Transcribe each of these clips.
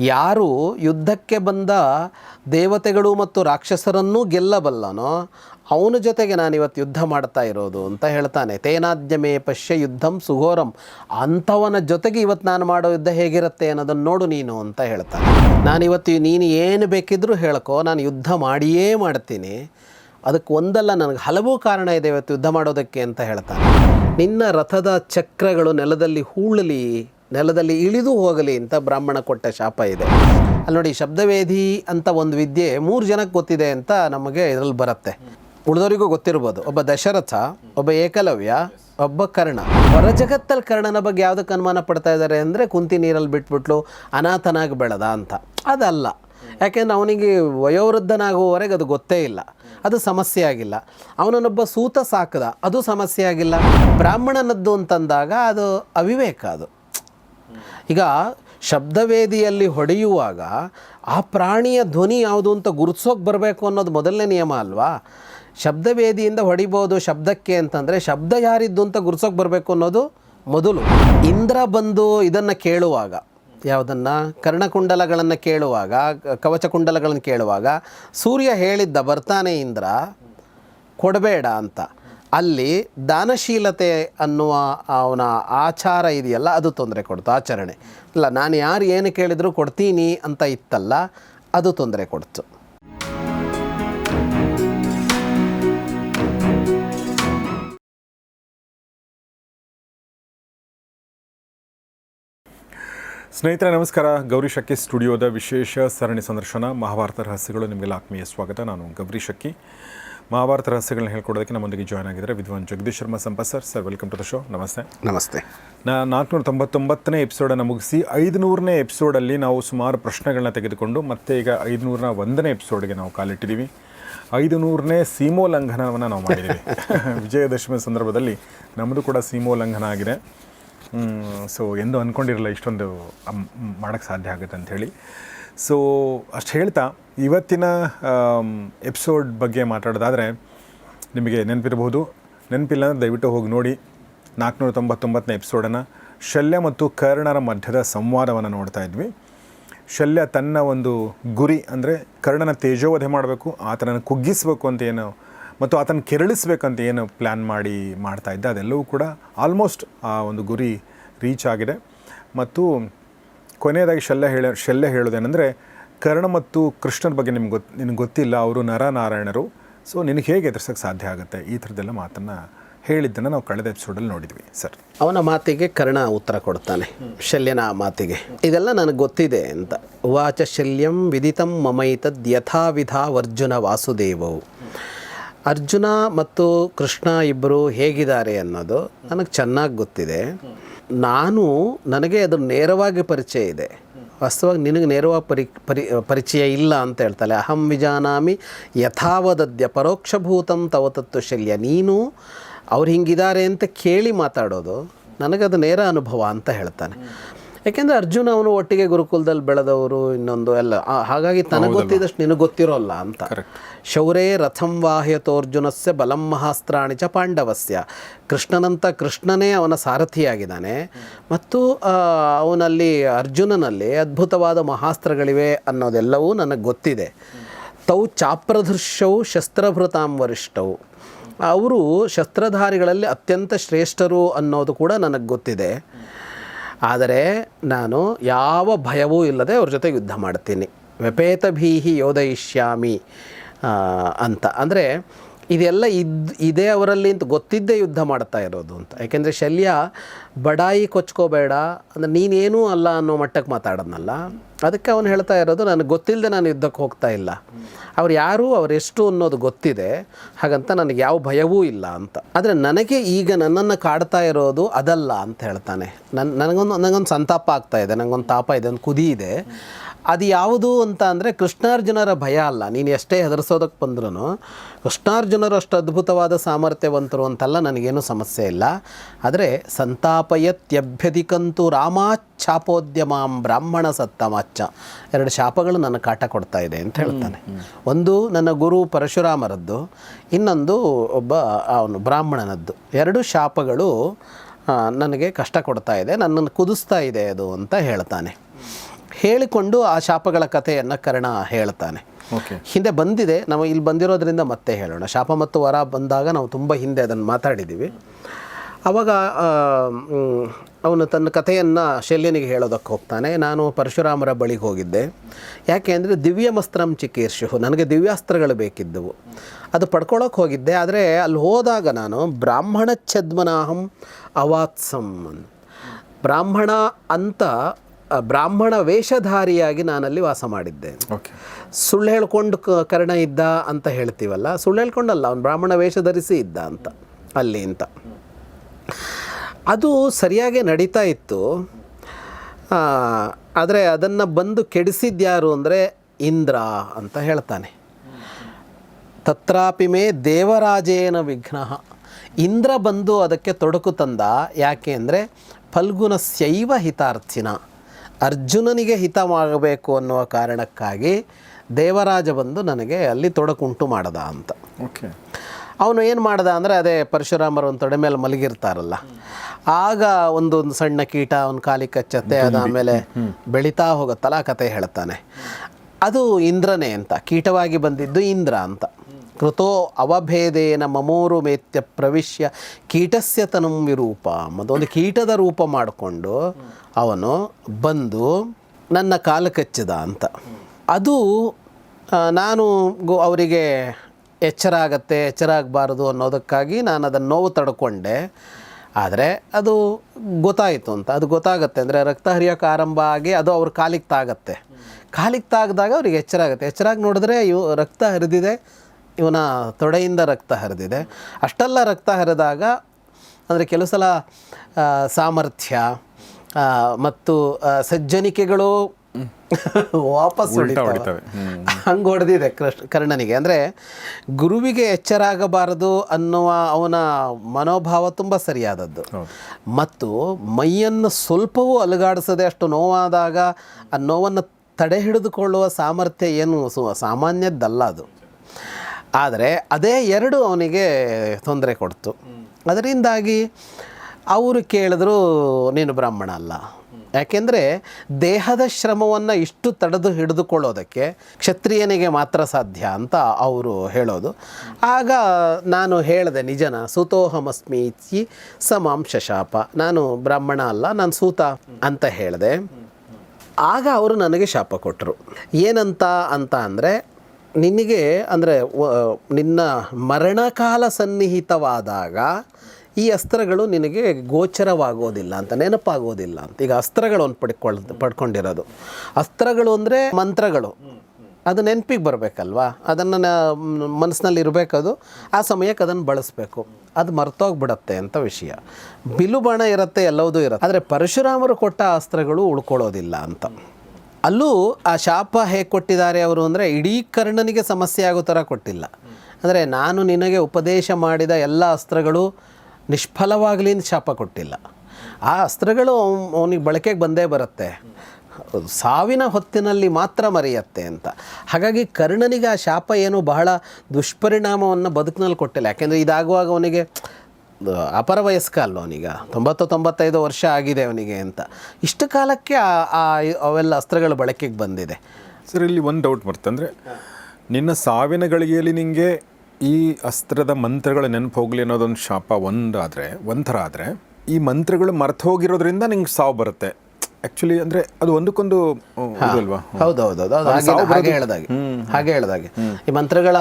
ಯಾರು ಯುದ್ಧಕ್ಕೆ ಬಂದ ದೇವತೆಗಳು ಮತ್ತು ರಾಕ್ಷಸರನ್ನೂ ಗೆಲ್ಲಬಲ್ಲನೋ ಅವನ ಜೊತೆಗೆ ನಾನು ಇವತ್ತು ಯುದ್ಧ ಮಾಡ್ತಾ ಇರೋದು ಅಂತ ಹೇಳ್ತಾನೆ. ತೇನಾದ್ಯಮೇ ಪಶ್ಯ ಯುದ್ಧಂ ಸುಘೋರಂ. ಅಂಥವನ ಜೊತೆಗೆ ಇವತ್ತು ನಾನು ಮಾಡೋ ಯುದ್ಧ ಹೇಗಿರುತ್ತೆ ಅನ್ನೋದನ್ನು ನೋಡು ನೀನು ಅಂತ ಹೇಳ್ತಾನೆ. ನಾನಿವತ್ತು ನೀನು ಏನು ಬೇಕಿದ್ದರೂ ಹೇಳ್ಕೊ, ನಾನು ಯುದ್ಧ ಮಾಡಿಯೇ ಮಾಡ್ತೀನಿ. ಅದಕ್ಕೆ ಒಂದಲ್ಲ, ನನಗೆ ಹಲವು ಕಾರಣ ಇದೆ ಇವತ್ತು ಯುದ್ಧ ಮಾಡೋದಕ್ಕೆ ಅಂತ ಹೇಳ್ತಾನೆ. ನಿನ್ನ ರಥದ ಚಕ್ರಗಳು ನೆಲದಲ್ಲಿ ಹೂಳಲಿ ನೆಲದಲ್ಲಿ ಇಳಿದು ಹೋಗಲಿ ಅಂತ ಬ್ರಾಹ್ಮಣ ಕೊಟ್ಟ ಶಾಪ ಇದೆ. ಅಲ್ಲಿ ನೋಡಿ ಶಬ್ದವೇದಿ ಅಂತ ಒಂದು ವಿದ್ಯೆ ಮೂರು ಜನಕ್ಕೆ ಗೊತ್ತಿದೆ ಅಂತ ನಮಗೆ ಇದರಲ್ಲಿ ಬರುತ್ತೆ. ಉಳಿದವರಿಗೂ ಗೊತ್ತಿರ್ಬೋದು. ಒಬ್ಬ ದಶರಥ, ಒಬ್ಬ ಏಕಲವ್ಯ, ಒಬ್ಬ ಕರ್ಣ. ಹೊರ ಜಗತ್ತಲ್ಲಿ ಕರ್ಣನ ಬಗ್ಗೆ ಯಾವುದಕ್ಕೆ ಅನುಮಾನ ಪಡ್ತಾ ಇದ್ದಾರೆ ಅಂದರೆ ಕುಂತಿ ನೀರಲ್ಲಿ ಬಿಟ್ಬಿಟ್ಲು, ಅನಾಥನಾಗಿ ಬೆಳೆದ ಅಂತ. ಅದಲ್ಲ. ಯಾಕೆಂದ್ರೆ ಅವನಿಗೆ ವಯೋವೃದ್ಧನಾಗುವವರೆಗೆ ಅದು ಗೊತ್ತೇ ಇಲ್ಲ. ಅದು ಸಮಸ್ಯೆ ಆಗಿಲ್ಲ. ಅವನನ್ನೊಬ್ಬ ಸೂತ ಸಾಕದ. ಅದು ಸಮಸ್ಯೆ ಆಗಿಲ್ಲ. ಬ್ರಾಹ್ಮಣನದ್ದು ಅಂತಂದಾಗ ಅದು ಅವಿವೇಕ ಅದು. ಈಗ ಶಬ್ದವೇದಿಯಲ್ಲಿ ಹೊಡೆಯುವಾಗ ಆ ಪ್ರಾಣಿಯ ಧ್ವನಿ ಯಾವುದು ಅಂತ ಗುರುತಿಸೋಕೆ ಬರಬೇಕು ಅನ್ನೋದು ಮೊದಲನೇ ನಿಯಮ ಅಲ್ವಾ? ಶಬ್ದವೇದಿಯಿಂದ ಹೊಡಿಬೋದು ಶಬ್ದಕ್ಕೆ ಅಂತಂದರೆ ಶಬ್ದ ಯಾರಿದ್ದು ಅಂತ ಗುರುತಿಸೋಕೆ ಬರಬೇಕು ಅನ್ನೋದು ಮೊದಲು. ಇಂದ್ರ ಬಂದು ಇದನ್ನು ಕೇಳುವಾಗ, ಯಾವುದನ್ನು? ಕರ್ಣಕುಂಡಲಗಳನ್ನು ಕೇಳುವಾಗ ಕವಚಕುಂಡಲಗಳನ್ನು ಕೇಳುವಾಗ, ಸೂರ್ಯ ಹೇಳಿದ್ದ ಬರ್ತಾನೆ ಇಂದ್ರ, ಕೊಡಬೇಡ ಅಂತ. ಅಲ್ಲಿ ದಾನಶೀಲತೆ ಅನ್ನುವ ಅವನ ಆಚಾರ ಇದೆಯಲ್ಲ, ಅದು ತೊಂದರೆ ಕೊಡ್ತು, ಆಚರಣೆ. ಇಲ್ಲ ನಾನು ಯಾರು ಏನು ಕೇಳಿದರೂ ಕೊಡ್ತೀನಿ ಅಂತ ಇತ್ತಲ್ಲ, ಅದು ತೊಂದರೆ ಕೊಡ್ತು. ಸ್ನೇಹಿತರೆ, ನಮಸ್ಕಾರ. ಗೌರಿ ಶಕ್ಕಿ ಸ್ಟುಡಿಯೋದ ವಿಶೇಷ ಸರಣಿ ಸಂದರ್ಶನ ಮಹಾಭಾರತ ರಹಸ್ಯಗಳು, ನಿಮಗೆಲ್ಲ ಆತ್ಮೀಯ ಸ್ವಾಗತ. ನಾನು ಗೌರಿ ಶಕ್ಕಿ ಮಹಾಭಾರತ ರಹಸ್ಯಗಳನ್ನ ಹೇಳ್ಕೊಡೋದಕ್ಕೆ ನಮ್ಮೊಂದಿಗೆ ಜಾಯ್ನ್ ಆಗಿದ್ದಾರೆ Vidwan Jagadish Sharma Sampath sir sir welcome to the show ನಮಸ್ತೆ. ನಮಸ್ತೆ. ನಾ ನಾಲ್ಕುನೂರ ತೊಂಬತ್ತೊಂಬತ್ತನೇ ಎಪಿಸೋಡನ್ನು ಮುಗಿಸಿ ಐದುನೂರನೇ ಎಪಿಸೋಡಲ್ಲಿ ನಾವು ಸುಮಾರು ಪ್ರಶ್ನೆಗಳನ್ನ ತೆಗೆದುಕೊಂಡು ಮತ್ತೆ ಈಗ ಐದುನೂರನ ಒಂದನೇ ಎಪಿಸೋಡ್ಗೆ ನಾವು ಕಾಲಿಟ್ಟಿದ್ದೀವಿ ಐದುನೂರನೇ ಸೀಮೋಲ್ಲಂಘನವನ್ನು ನಾವು ಮಾಡಿದ್ದೀವಿ ವಿಜಯದಶಮಿ ಸಂದರ್ಭದಲ್ಲಿ ನಮ್ಮದು ಕೂಡ ಸೀಮೋಲ್ಲಂಘನ ಆಗಿದೆ. ಸೊ ಎಂದು ಅಂದ್ಕೊಂಡಿರಲ್ಲ ಇಷ್ಟೊಂದು ಮಾಡೋಕ್ಕೆ ಸಾಧ್ಯ ಆಗುತ್ತೆ ಅಂಥೇಳಿ ಸೊ ಅಷ್ಟು ಹೇಳ್ತಾ, ಇವತ್ತಿನ ಎಪಿಸೋಡ್ ಬಗ್ಗೆ ಮಾತಾಡೋದಾದರೆ, ನಿಮಗೆ ನೆನಪಿರಬಹುದು. ನೆನಪಿಲ್ಲ ಅಂದರೆ ದಯವಿಟ್ಟು ಹೋಗಿ ನೋಡಿ. ನಾಲ್ಕುನೂರ ತೊಂಬತ್ತೊಂಬತ್ತನೇ ಎಪಿಸೋಡನ್ನು ಶಲ್ಯ ಮತ್ತು ಕರ್ಣರ ಮಧ್ಯದ ಸಂವಾದವನ್ನು ನೋಡ್ತಾ ಇದ್ವಿ. ಶಲ್ಯ ತನ್ನ ಒಂದು ಗುರಿ ಅಂದರೆ ಕರ್ಣನ ತೇಜೋವಧೆ ಮಾಡಬೇಕು, ಆತನನ್ನು ಕುಗ್ಗಿಸಬೇಕು ಅಂತ ಏನು, ಮತ್ತು ಆತನ ಕೆರಳಿಸ್ಬೇಕಂತ ಏನು ಪ್ಲ್ಯಾನ್ ಮಾಡಿ ಮಾಡ್ತಾ ಇದ್ದ. ಅದೆಲ್ಲವೂ ಕೂಡ ಆಲ್ಮೋಸ್ಟ್ ಆ ಒಂದು ಗುರಿ ರೀಚ್ ಆಗಿದೆ. ಮತ್ತು ಕೊನೆಯದಾಗಿ ಶಲ್ಯ ಹೇಳ, ಶಲ್ಯ ಹೇಳೋದೇನೆಂದರೆ ಕರ್ಣ ಮತ್ತು ಕೃಷ್ಣನ ಬಗ್ಗೆ ನಿಮ್ಗೆ ಗೊತ್ತು ನಿನಗೆ ಗೊತ್ತಿಲ್ಲ, ಅವರು ನರನಾರಾಯಣರು. ಸೊ ನಿನಗೆ ಹೇಗೆ ಎದುರಿಸೋಕ್ಕೆ ಸಾಧ್ಯ ಆಗುತ್ತೆ? ಈ ಥರದ್ದೆಲ್ಲ ಮಾತನ್ನು ಹೇಳಿದ್ದನ್ನು ನಾವು ಕಳೆದ ಎಪಿಸೋಡಲ್ಲಿ ನೋಡಿದ್ವಿ, ಸರ್. ಅವನ ಮಾತಿಗೆ ಕರ್ಣ ಉತ್ತರ ಕೊಡ್ತಾನೆ, ಶಲ್ಯನ ಮಾತಿಗೆ. ಇದೆಲ್ಲ ನನಗೆ ಗೊತ್ತಿದೆ ಅಂತ. ವಾಚ ಶಲ್ಯಂ ವಿದಿತಂ ಮಮೈತದ್ ಯಥಾವಿಧ ವರ್ಜುನ ವಾಸುದೇವವು ಅರ್ಜುನ ಮತ್ತು ಕೃಷ್ಣ ಇಬ್ಬರು ಹೇಗಿದ್ದಾರೆ ಅನ್ನೋದು ನನಗೆ ಚೆನ್ನಾಗಿ ಗೊತ್ತಿದೆ. ನಾನು ನನಗೆ ಅದು ನೇರವಾಗಿ ಪರಿಚಯ ಇದೆ. ವಾಸ್ತವವಾಗಿ ನಿನಗೆ ನೇರವಾಗಿ ಪರಿ ಪರಿ, ಪರಿಚಯ ಇಲ್ಲ ಅಂತ ಹೇಳ್ತಾಳೆ. ಅಹಂ ವಿಜಾನಾಮಿ ಯಥಾವದದ್ಯ ಪರೋಕ್ಷಭೂತಂ ತವ ತತ್ವ ಶಲ್ಯ ನೀನು ಅವ್ರು ಹಿಂಗಿದ್ದಾರೆ ಅಂತ ಕೇಳಿ ಮಾತಾಡೋದು ನನಗದು ನೇರ ಅನುಭವ ಅಂತ ಹೇಳ್ತಾನೆ. ಯಾಕೆಂದರೆ ಅರ್ಜುನ ಅವನು ಒಟ್ಟಿಗೆ ಗುರುಕುಲದಲ್ಲಿ ಬೆಳೆದವರು ಇನ್ನೊಂದು ಎಲ್ಲ. ಹಾಗಾಗಿ ತನಗೆ ಗೊತ್ತಿದ್ದಷ್ಟು ನಿನಗೆ ಗೊತ್ತಿರೋಲ್ಲ ಅಂತ. ಶೌರೇ ರಥಂ ವಾಹ್ಯತೋರ್ಜುನಸ್ಯ ಬಲಂ ಮಹಾಸ್ತ್ರಾಣಿ ಚ ಪಾಂಡವಸ್ಯ. ಕೃಷ್ಣನಂತ ಕೃಷ್ಣನೇ ಅವನ ಸಾರಥಿಯಾಗಿದ್ದಾನೆ. ಮತ್ತು ಅವನಲ್ಲಿ ಅರ್ಜುನನಲ್ಲಿ ಅದ್ಭುತವಾದ ಮಹಾಸ್ತ್ರಗಳಿವೆ ಅನ್ನೋದೆಲ್ಲವೂ ನನಗೆ ಗೊತ್ತಿದೆ. ತೌ ಚಾಪ್ರಧೃಶ್ಯವು ಶಸ್ತ್ರಭೃತಾಂ ವರಿಷ್ಠವು ಅವರು ಶಸ್ತ್ರಧಾರಿಗಳಲ್ಲಿ ಅತ್ಯಂತ ಶ್ರೇಷ್ಠರು ಅನ್ನೋದು ಕೂಡ ನನಗೆ ಗೊತ್ತಿದೆ. ಆದರೆ ನಾನು ಯಾವ ಭಯವೂ ಇಲ್ಲದೆ ಅವ್ರ ಜೊತೆ ಯುದ್ಧ ಮಾಡ್ತೀನಿ. ವ್ಯಪೇತ ಭೀಹಿ ಯೋಧಯಿಷ್ಯಾಮಿ ಅಂತ. ಅಂದರೆ ಇದೆಲ್ಲ ಇದ್, ಇದೇ ಅವರಲ್ಲಿ ಅಂತ ಗೊತ್ತಿದ್ದೇ ಯುದ್ಧ ಮಾಡ್ತಾ ಇರೋದು ಅಂತ. ಯಾಕೆಂದರೆ ಶಲ್ಯ ಬಡಾಯಿ ಕೊಚ್ಕೋಬೇಡ, ಅಂದರೆ ನೀನೇನೂ ಅಲ್ಲ ಅನ್ನೋ ಮಟ್ಟಕ್ಕೆ ಮಾತಾಡೋದ್ನಲ್ಲ. ಅದಕ್ಕೆ ಅವನು ಹೇಳ್ತಾ ಇರೋದು, ನನಗೆ ಗೊತ್ತಿಲ್ಲದೆ ನಾನು ಯುದ್ಧಕ್ಕೆ ಹೋಗ್ತಾ ಇಲ್ಲ. ಅವ್ರು ಯಾರು ಅವರೆಷ್ಟು ಅನ್ನೋದು ಗೊತ್ತಿದೆ. ಹಾಗಂತ ನನಗೆ ಯಾವ ಭಯವೂ ಇಲ್ಲ ಅಂತ. ಆದರೆ ನನಗೆ ಈಗ ನನ್ನನ್ನು ಕಾಡ್ತಾ ಇರೋದು ಅದಲ್ಲ ಅಂತ ಹೇಳ್ತಾನೆ. ನನ್ನ ನನಗೊಂದು ನನಗೊಂದು ಸಂತಾಪ ಆಗ್ತಾ ಇದೆ ನನಗೊಂದು ತಾಪ ಇದೆ, ಒಂದು ಕುದಿ ಇದೆ. ಅದು ಯಾವುದು ಅಂತ ಅಂದರೆ ಕೃಷ್ಣಾರ್ಜುನರ ಭಯ ಅಲ್ಲ. ನೀನು ಎಷ್ಟೇ ಹೆದರ್ಸೋದಕ್ಕೆ ಬಂದ್ರೂ ಕೃಷ್ಣಾರ್ಜುನರು ಅಷ್ಟು ಅದ್ಭುತವಾದ ಸಾಮರ್ಥ್ಯವಂತರು ಅಂತಲ್ಲ, ನನಗೇನು ಸಮಸ್ಯೆ ಇಲ್ಲ. ಆದರೆ ಸಂತಾಪಯತ್ಯಭ್ಯಧಿಕಂತು ರಾಮಾಚ್ಛಾಪೋದ್ಯಮಾಂ ಬ್ರಾಹ್ಮಣ ಸತ್ತಮಾಚ್ಚ ಎರಡು ಶಾಪಗಳು ನನ್ನ ಕಾಟ ಕೊಡ್ತಾ ಇದೆ ಅಂತ ಹೇಳ್ತಾನೆ. ಒಂದು ನನ್ನ ಗುರು ಪರಶುರಾಮರದ್ದು ಇನ್ನೊಂದು ಒಬ್ಬ ಅವನು ಬ್ರಾಹ್ಮಣನದ್ದು. ಎರಡು ಶಾಪಗಳು ನನಗೆ ಕಷ್ಟ ಕೊಡ್ತಾ ಇದೆ ನನ್ನನ್ನು ಕುದಿಸ್ತಾ ಇದೆ ಅದು ಅಂತ ಹೇಳ್ತಾನೆ. ಹೇಳಿಕೊಂಡು ಆ ಶಾಪಗಳ ಕಥೆಯನ್ನು ಕರ್ಣ ಹೇಳ್ತಾನೆ. ಓಕೆ. ಹಿಂದೆ ಬಂದಿದೆ ನಾವು ಇಲ್ಲಿ ಬಂದಿರೋದ್ರಿಂದ ಮತ್ತೆ ಹೇಳೋಣ. ಶಾಪ ಮತ್ತು ವರ ಬಂದಾಗ ನಾವು ತುಂಬ ಹಿಂದೆ ಅದನ್ನು ಮಾತಾಡಿದ್ದೀವಿ. ಆವಾಗ ಅವನು ತನ್ನ ಕಥೆಯನ್ನು ಶಲ್ಯನಿಗೆ ಹೇಳೋದಕ್ಕೆ ಹೋಗ್ತಾನೆ. ನಾನು ಪರಶುರಾಮರ ಬಳಿಗೆ ಹೋಗಿದ್ದೆ. ಯಾಕೆ ಅಂದರೆ ದಿವ್ಯಮಸ್ತ್ರಂ ಚಿಕೀರ್ಷು. ನನಗೆ ದಿವ್ಯಾಸ್ತ್ರಗಳು ಬೇಕಿದ್ದವು. ಅದು ಪಡ್ಕೊಳ್ಳೋಕೆ ಹೋಗಿದ್ದೆ ಆದರೆ ಅಲ್ಲಿ ಹೋದಾಗ ನಾನು ಬ್ರಾಹ್ಮಣ ಛದ್ಮನಾಹಂ ಅವಾತ್ಸಂ. ಬ್ರಾಹ್ಮಣ ಅಂತ ಬ್ರಾಹ್ಮಣ ವೇಷಧಾರಿಯಾಗಿ ನಾನಲ್ಲಿ ವಾಸ ಮಾಡಿದ್ದೆ. ಓಕೆ. ಸುಳ್ಳು ಹೇಳ್ಕೊಂಡು ಕ- ಕರ್ಣ ಇದ್ದ ಅಂತ ಹೇಳ್ತೀವಲ್ಲ ಸುಳ್ಳು ಹೇಳ್ಕೊಂಡಲ್ಲ ಅವನು ಬ್ರಾಹ್ಮಣ ವೇಷ ಧರಿಸಿ ಇದ್ದ ಅಂತ ಅಲ್ಲಿ ಅಂತ. ಅದು ಸರಿಯಾಗಿ ನಡೀತಾ ಇತ್ತು. ಆದರೆ ಅದನ್ನು ಬಂದು ಕೆಡಿಸಿದ್ಯಾರು ಅಂದರೆ ಇಂದ್ರ ಅಂತ ಹೇಳ್ತಾನೆ. ತತ್ರಾಪಿ ಮೇ ದೇವರಾಜೇನ ವಿಘ್ನ. ಇಂದ್ರ ಬಂದು ಅದಕ್ಕೆ ತೊಡಕು ತಂದ ಯಾಕೆ ಅಂದರೆ ಫಲ್ಗುಣಸ್ಯೈವ ಹಿತಾರ್ಥಿನ ಅರ್ಜುನನಿಗೆ ಹಿತವಾಗಬೇಕು ಅನ್ನುವ ಕಾರಣಕ್ಕಾಗಿ ದೇವರಾಜ ಬಂದು ನನಗೆ ಅಲ್ಲಿ ತೊಡಕುಂಟು ಮಾಡದ ಅಂತ. ಓಕೆ ಅವನು ಏನು ಮಾಡ್ದ ಅಂದರೆ ಅದೇ ಪರಶುರಾಮರು ಒಂದು ತೊಡೆ ಮೇಲೆ ಮಲಗಿರ್ತಾರಲ್ಲ. ಆಗ ಒಂದು ಒಂದು ಸಣ್ಣ ಕೀಟ ಅವನ ಕಾಲಿ ಕಚ್ಚತ್ತೆ ಅದಾದಮೇಲೆ ಬೆಳೀತಾ ಹೋಗುತ್ತಲ್ಲ ಆ ಕತೆ ಹೇಳ್ತಾನೆ. ಅದು ಇಂದ್ರನೇ ಅಂತ ಕೀಟವಾಗಿ ಬಂದಿದ್ದು ಇಂದ್ರ ಅಂತ. ಕೃತೋ ಅವಭೇದೇನ ಮಮೋರು ಮೇತ್ಯ ಪ್ರವಿಶ್ಯ ಕೀಟಸ್ಯ ವಿರೂಪ ವಿರೂಪ ಒಂದು ಕೀಟದ ರೂಪ ಮಾಡಿಕೊಂಡು ಅವನು ಬಂದು ನನ್ನ ಕಾಲು ಕಚ್ಚಿದ ಅಂತ. ಅದು ನಾನು ಗೊ ಅವರಿಗೆ ಎಚ್ಚರ ಆಗತ್ತೆ, ಎಚ್ಚರ ಆಗಬಾರ್ದು ಅನ್ನೋದಕ್ಕಾಗಿ ನಾನು ಅದನ್ನು ನೋವು ತಡ್ಕೊಂಡೆ. ಆದರೆ ಅದು ಗೊತ್ತಾಯಿತು ಅಂತ. ಅದು ಗೊತ್ತಾಗುತ್ತೆ. ಅಂದರೆ ರಕ್ತ ಹರಿಯೋಕೆ ಆರಂಭ ಆಗಿ ಅದು ಅವ್ರ ಕಾಲಿಗೆ ತಾಗತ್ತೆ. ಕಾಲಿಗೆ ತಾಗದಾಗ ಅವ್ರಿಗೆ ಎಚ್ಚರ ಆಗುತ್ತೆ. ಎಚ್ಚರಾಗಿ ನೋಡಿದ್ರೆ ಇವು ರಕ್ತ ಹರಿದಿದೆ, ಇವನ ತೊಡೆಯಿಂದ ರಕ್ತ ಹರಿದಿದೆ. ಅಷ್ಟೆಲ್ಲ ರಕ್ತ ಹರಿದಾಗ ಅಂದರೆ ಕೆಲವು ಸಲ ಸಾಮರ್ಥ್ಯ ಮತ್ತು ಸಜ್ಜನಿಕೆಗಳು ವಾಪಸ್ ಹೊಡಿತಾವೆ. ಹಂಗೆ ಹೊಡೆದಿದೆ ಕೃಷ್ಣ ಕರ್ಣನಿಗೆ. ಅಂದರೆ ಗುರುವಿಗೆ ಎಚ್ಚರ ಆಗಬಾರದು ಅನ್ನುವ ಅವನ ಮನೋಭಾವ ತುಂಬ ಸರಿಯಾದದ್ದು. ಮತ್ತು ಮೈಯನ್ನು ಸ್ವಲ್ಪವೂ ಅಲುಗಾಡಿಸದೆ ಅಷ್ಟು ನೋವಾದಾಗ ಆ ನೋವನ್ನು ತಡೆ ಹಿಡಿದುಕೊಳ್ಳುವ ಸಾಮರ್ಥ್ಯ ಏನು? ಸಾಮಾನ್ಯದ್ದಲ್ಲ ಅದು. ಆದರೆ ಅದೇ ಎರಡು ಅವನಿಗೆ ತೊಂದರೆ ಕೊಡ್ತು. ಅದರಿಂದಾಗಿ ಅವರು ಕೇಳಿದ್ರು ನೀನು ಬ್ರಾಹ್ಮಣ ಅಲ್ಲ. ಯಾಕೆಂದರೆ ದೇಹದ ಶ್ರಮವನ್ನು ಇಷ್ಟು ತಡೆದು ಹಿಡಿದುಕೊಳ್ಳೋದಕ್ಕೆ ಕ್ಷತ್ರಿಯನಿಗೆ ಮಾತ್ರ ಸಾಧ್ಯ ಅಂತ ಅವರು ಹೇಳೋದು. ಆಗ ನಾನು ಹೇಳಿದೆ, ನಿಜನ ಸುತೋಹಮಸ್ಮೀತಿ ಸಮಾಂಶ ಶಾಪ ನಾನು ಬ್ರಾಹ್ಮಣ ಅಲ್ಲ, ನಾನು ಸೂತ ಅಂತ ಹೇಳಿದೆ. ಆಗ ಅವರು ನನಗೆ ಶಾಪ ಕೊಟ್ಟರು ಏನಂತ ಅಂತ ಅಂದರೆ ನಿನಗೆ ಅಂದರೆ ನಿನ್ನ ಮರಣಕಾಲ ಸನ್ನಿಹಿತವಾದಾಗ ಈ ಅಸ್ತ್ರಗಳು ನಿನಗೆ ಗೋಚರವಾಗೋದಿಲ್ಲ ಅಂತ, ನೆನಪಾಗೋದಿಲ್ಲ ಅಂತ. ಈಗ ಅಸ್ತ್ರಗಳು ಒಂದು ಪಡ್ಕೊಳ್, ಪಡ್ಕೊಂಡಿರೋದು. ಅಸ್ತ್ರಗಳು ಅಂದರೆ ಮಂತ್ರಗಳು. ಅದು ನೆನಪಿಗೆ ಬರಬೇಕಲ್ವಾ? ಅದನ್ನು ಮನಸ್ಸಿನಲ್ಲಿ ಇರಬೇಕದು. ಆ ಸಮಯಕ್ಕೆ ಅದನ್ನು ಬಳಸಬೇಕು. ಅದು ಮರ್ತೋಗ್ಬಿಡತ್ತೆ ಅಂತ ವಿಷಯ. ಬಿಲುಬಣ ಇರುತ್ತೆ ಎಲ್ಲವೂ ಇರುತ್ತೆ. ಆದರೆ ಪರಶುರಾಮರು ಕೊಟ್ಟ ಅಸ್ತ್ರಗಳು ಉಳ್ಕೊಳ್ಳೋದಿಲ್ಲ ಅಂತ. ಅಲ್ಲೂ ಆ ಶಾಪ ಹೇಗೆ ಕೊಟ್ಟಿದ್ದಾರೆ ಅವರು ಅಂದರೆ ಇಡೀ ಕರ್ಣನಿಗೆ ಸಮಸ್ಯೆ ಆಗೋ ಥರ ಕೊಟ್ಟಿಲ್ಲ. ಅಂದರೆ ನಾನು ನಿನಗೆ ಉಪದೇಶ ಮಾಡಿದ ಎಲ್ಲ ಅಸ್ತ್ರಗಳು ನಿಷ್ಫಲವಾಗಲಿ ಶಾಪ ಕೊಟ್ಟಿಲ್ಲ. ಆ ಅಸ್ತ್ರಗಳು ಅವನಿಗೆ ಬಳಕೆಗೆ ಬಂದೇ ಬರುತ್ತೆ. ಸಾವಿನ ಹೊತ್ತಿನಲ್ಲಿ ಮಾತ್ರ ಮರೆಯತ್ತೆ ಅಂತ. ಹಾಗಾಗಿ ಕರ್ಣನಿಗೆ ಆ ಶಾಪ ಏನು ಬಹಳ ದುಷ್ಪರಿಣಾಮವನ್ನು ಬದುಕಿನಲ್ಲಿ ಕೊಟ್ಟಿಲ್ಲ. ಯಾಕೆಂದರೆ ಇದಾಗುವಾಗ ಅವನಿಗೆ ಅಪರ ವಯಸ್ಕ ಅಲ್ಲ ಅವನೀಗ. ತೊಂಬತ್ತು, ತೊಂಬತ್ತೈದು ವರ್ಷ ಆಗಿದೆ ಅವನಿಗೆ ಅಂತ. ಇಷ್ಟು ಕಾಲಕ್ಕೆ ಆ ಅವೆಲ್ಲ ಅಸ್ತ್ರಗಳು ಬಳಕೆಗೆ ಬಂದಿದೆ. ಸರ್, ಇಲ್ಲಿ ಒಂದು ಡೌಟ್ ಬರ್ತಂದರೆ, ನಿನ್ನ ಸಾವಿನ ಗಳಿಗೆಯಲ್ಲಿ ನಿಮಗೆ ಈ ಅಸ್ತ್ರದ ಮಂತ್ರಗಳ ನೆನಪು ಹೋಗಲಿ ಅನ್ನೋದೊಂದು ಶಾಪ ಒಂದಾದರೆ, ಒಂಥರ ಆದರೆ, ಈ ಮಂತ್ರಗಳು ಮರೆತು ಹೋಗಿರೋದ್ರಿಂದ ನಿಂಗೆ ಸಾವು ಬರುತ್ತೆ. ಆ್ಯಕ್ಚುಲಿ ಅಂದರೆ ಅದು ಒಂದಕ್ಕೊಂದು ಹೌದೌದು ಹೌದು ಹಾಗೆ ಹಾಗೆ ಹೇಳ್ದಾಗೆ. ಹಾಗೆ ಹೇಳ್ದಾಗೆ. ಈ ಮಂತ್ರಗಳ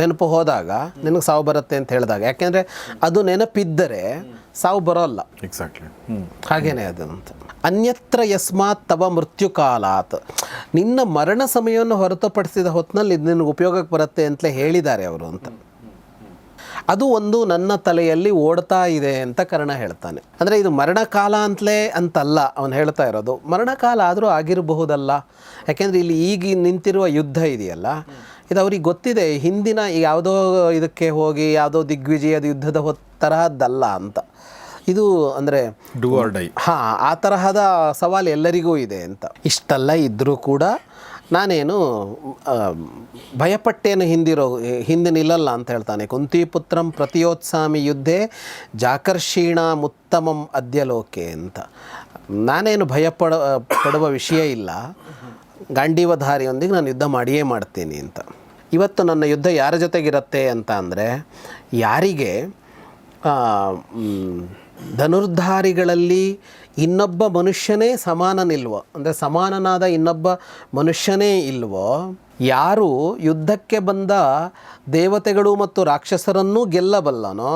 ನೆನಪು ಹೋದಾಗ ನಿನಗೆ ಸಾವು ಬರುತ್ತೆ ಅಂತ ಹೇಳಿದಾಗ. ಯಾಕೆಂದರೆ ಅದು ನೆನಪಿದ್ದರೆ ಸಾವು ಬರೋಲ್ಲ. ಎಕ್ಸಾಕ್ಟ್ಲಿ ಹಾಗೇನೆ ಅದು ಅಂತ. ಅನ್ಯತ್ರ ಯಸ್ಮಾತ್ ತವ ಮೃತ್ಯು ಕಾಲಾತ್. ನಿನ್ನ ಮರಣ ಸಮಯವನ್ನು ಹೊರತುಪಡಿಸಿದ ಹೊತ್ತಿನಲ್ಲಿ ಇದು ನಿನಗೆ ಉಪಯೋಗಕ್ಕೆ ಬರುತ್ತೆ ಅಂತಲೇ ಹೇಳಿದ್ದಾರೆ ಅವರು ಅಂತ. ಅದು ಒಂದು ನನ್ನ ತಲೆಯಲ್ಲಿ ಓಡ್ತಾ ಇದೆ ಅಂತ ಕರ್ಣ ಹೇಳ್ತಾನೆ. ಅಂದರೆ ಇದು ಮರಣಕಾಲ ಅಂತಲೇ ಅಂತಲ್ಲ ಅವನು ಹೇಳ್ತಾ ಇರೋದು. ಮರಣಕಾಲ ಆದರೂ ಆಗಿರಬಹುದಲ್ಲ. ಯಾಕೆಂದರೆ ಇಲ್ಲಿ ಈಗ ನಿಂತಿರುವ ಯುದ್ಧ ಇದೆಯಲ್ಲ. ಇದು ಅವ್ರಿಗೆ ಗೊತ್ತಿದೆ ಹಿಂದಿನ ಯಾವುದೋ ಇದಕ್ಕೆ ಹೋಗಿ ಯಾವುದೋ ದಿಗ್ವಿಜಯದ ಯುದ್ಧದ ಹೊ ತರಹದ್ದಲ್ಲ ಅಂತ. ಇದು ಅಂದರೆ ಡೂ ಆರ್ ಡೈ ಹಾಂ ಆ ತರಹದ ಸವಾಲು ಎಲ್ಲರಿಗೂ ಇದೆ ಅಂತ. ಇಷ್ಟೆಲ್ಲ ಇದ್ದರೂ ಕೂಡ ನಾನೇನು ಭಯಪಟ್ಟೇನು ಹಿಂದಿರೋ, ಹಿಂದೆ ನಿಲ್ಲಲ್ಲ ಅಂತ ಹೇಳ್ತಾನೆ. ಕುಂತಿಪುತ್ರಂ ಪ್ರತಿಯೋತ್ಸಾಮಿ ಯುದ್ಧೆ ಜಾಕರ್ಷೀಣ ಮುತ್ತಮಂ ಅದ್ಯಲೋಕೆ ಅಂತ. ನಾನೇನು ಭಯಪಡ, ಪಡುವ ವಿಷಯ ಇಲ್ಲ. ಗಾಂಡೀವಧಾರಿಯೊಂದಿಗೆ ನಾನು ಯುದ್ಧ ಮಾಡಿಯೇ ಮಾಡ್ತೀನಿ ಅಂತ. ಇವತ್ತು ನನ್ನ ಯುದ್ಧ ಯಾರ ಜೊತೆಗಿರುತ್ತೆ ಅಂತ ಅಂದರೆ, ಯಾರಿಗೆ ಧನುರ್ಧಾರಿಗಳಲ್ಲಿ ಇನ್ನೊಬ್ಬ ಮನುಷ್ಯನೇ ಸಮಾನನಿಲ್ವೋ. ಅಂದರೆ ಸಮಾನನಾದ ಇನ್ನೊಬ್ಬ ಮನುಷ್ಯನೇ ಇಲ್ವೋ. ಯಾರು ಯುದ್ಧಕ್ಕೆ ಬಂದ ದೇವತೆಗಳು ಮತ್ತು ರಾಕ್ಷಸರನ್ನೂ ಗೆಲ್ಲಬಲ್ಲನೋ,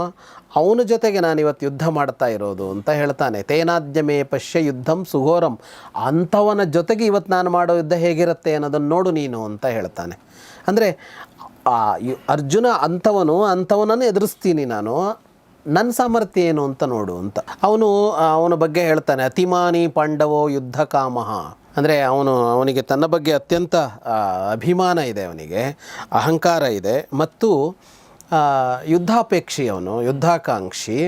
ಅವನ ಜೊತೆಗೆ ನಾನು ಇವತ್ತು ಯುದ್ಧ ಮಾಡ್ತಾ ಇರೋದು ಅಂತ ಹೇಳ್ತಾನೆ. ತೇನಾದ್ಯಮೇ ಪಶ್ಯ ಯುದ್ಧಂ ಸುಘೋರಂ. ಅಂಥವನ ಜೊತೆಗೆ ಇವತ್ತು ನಾನು ಮಾಡೋ ಯುದ್ಧ ಹೇಗಿರುತ್ತೆ ಅನ್ನೋದನ್ನು ನೋಡು ನೀನು ಅಂತ ಹೇಳ್ತಾನೆ. ಅಂದರೆ ಅರ್ಜುನ ಅಂಥವನು, ಅಂಥವನನ್ನು ಎದುರಿಸ್ತೀನಿ ನಾನು. ನನ್ನ ಸಾಮರ್ಥ್ಯ ಏನು ಅಂತ ನೋಡು ಅಂತ. ಅವನು ಅವನ ಬಗ್ಗೆ ಹೇಳ್ತಾನೆ, ಅತಿಮಾನಿ ಪಾಂಡವೋ ಯುದ್ಧ ಕಾಮಹ ಅಂದರೆ ಅವನು, ಅವನಿಗೆ ತನ್ನ ಬಗ್ಗೆ ಅತ್ಯಂತ ಅಭಿಮಾನ ಇದೆ ಅವನಿಗೆ, ಅಹಂಕಾರ ಇದೆ, ಮತ್ತು ಯುದ್ಧಾಪೇಕ್ಷಿ ಅವನು, ಯುದ್ಧಾಕಾಂಕ್ಷಿ.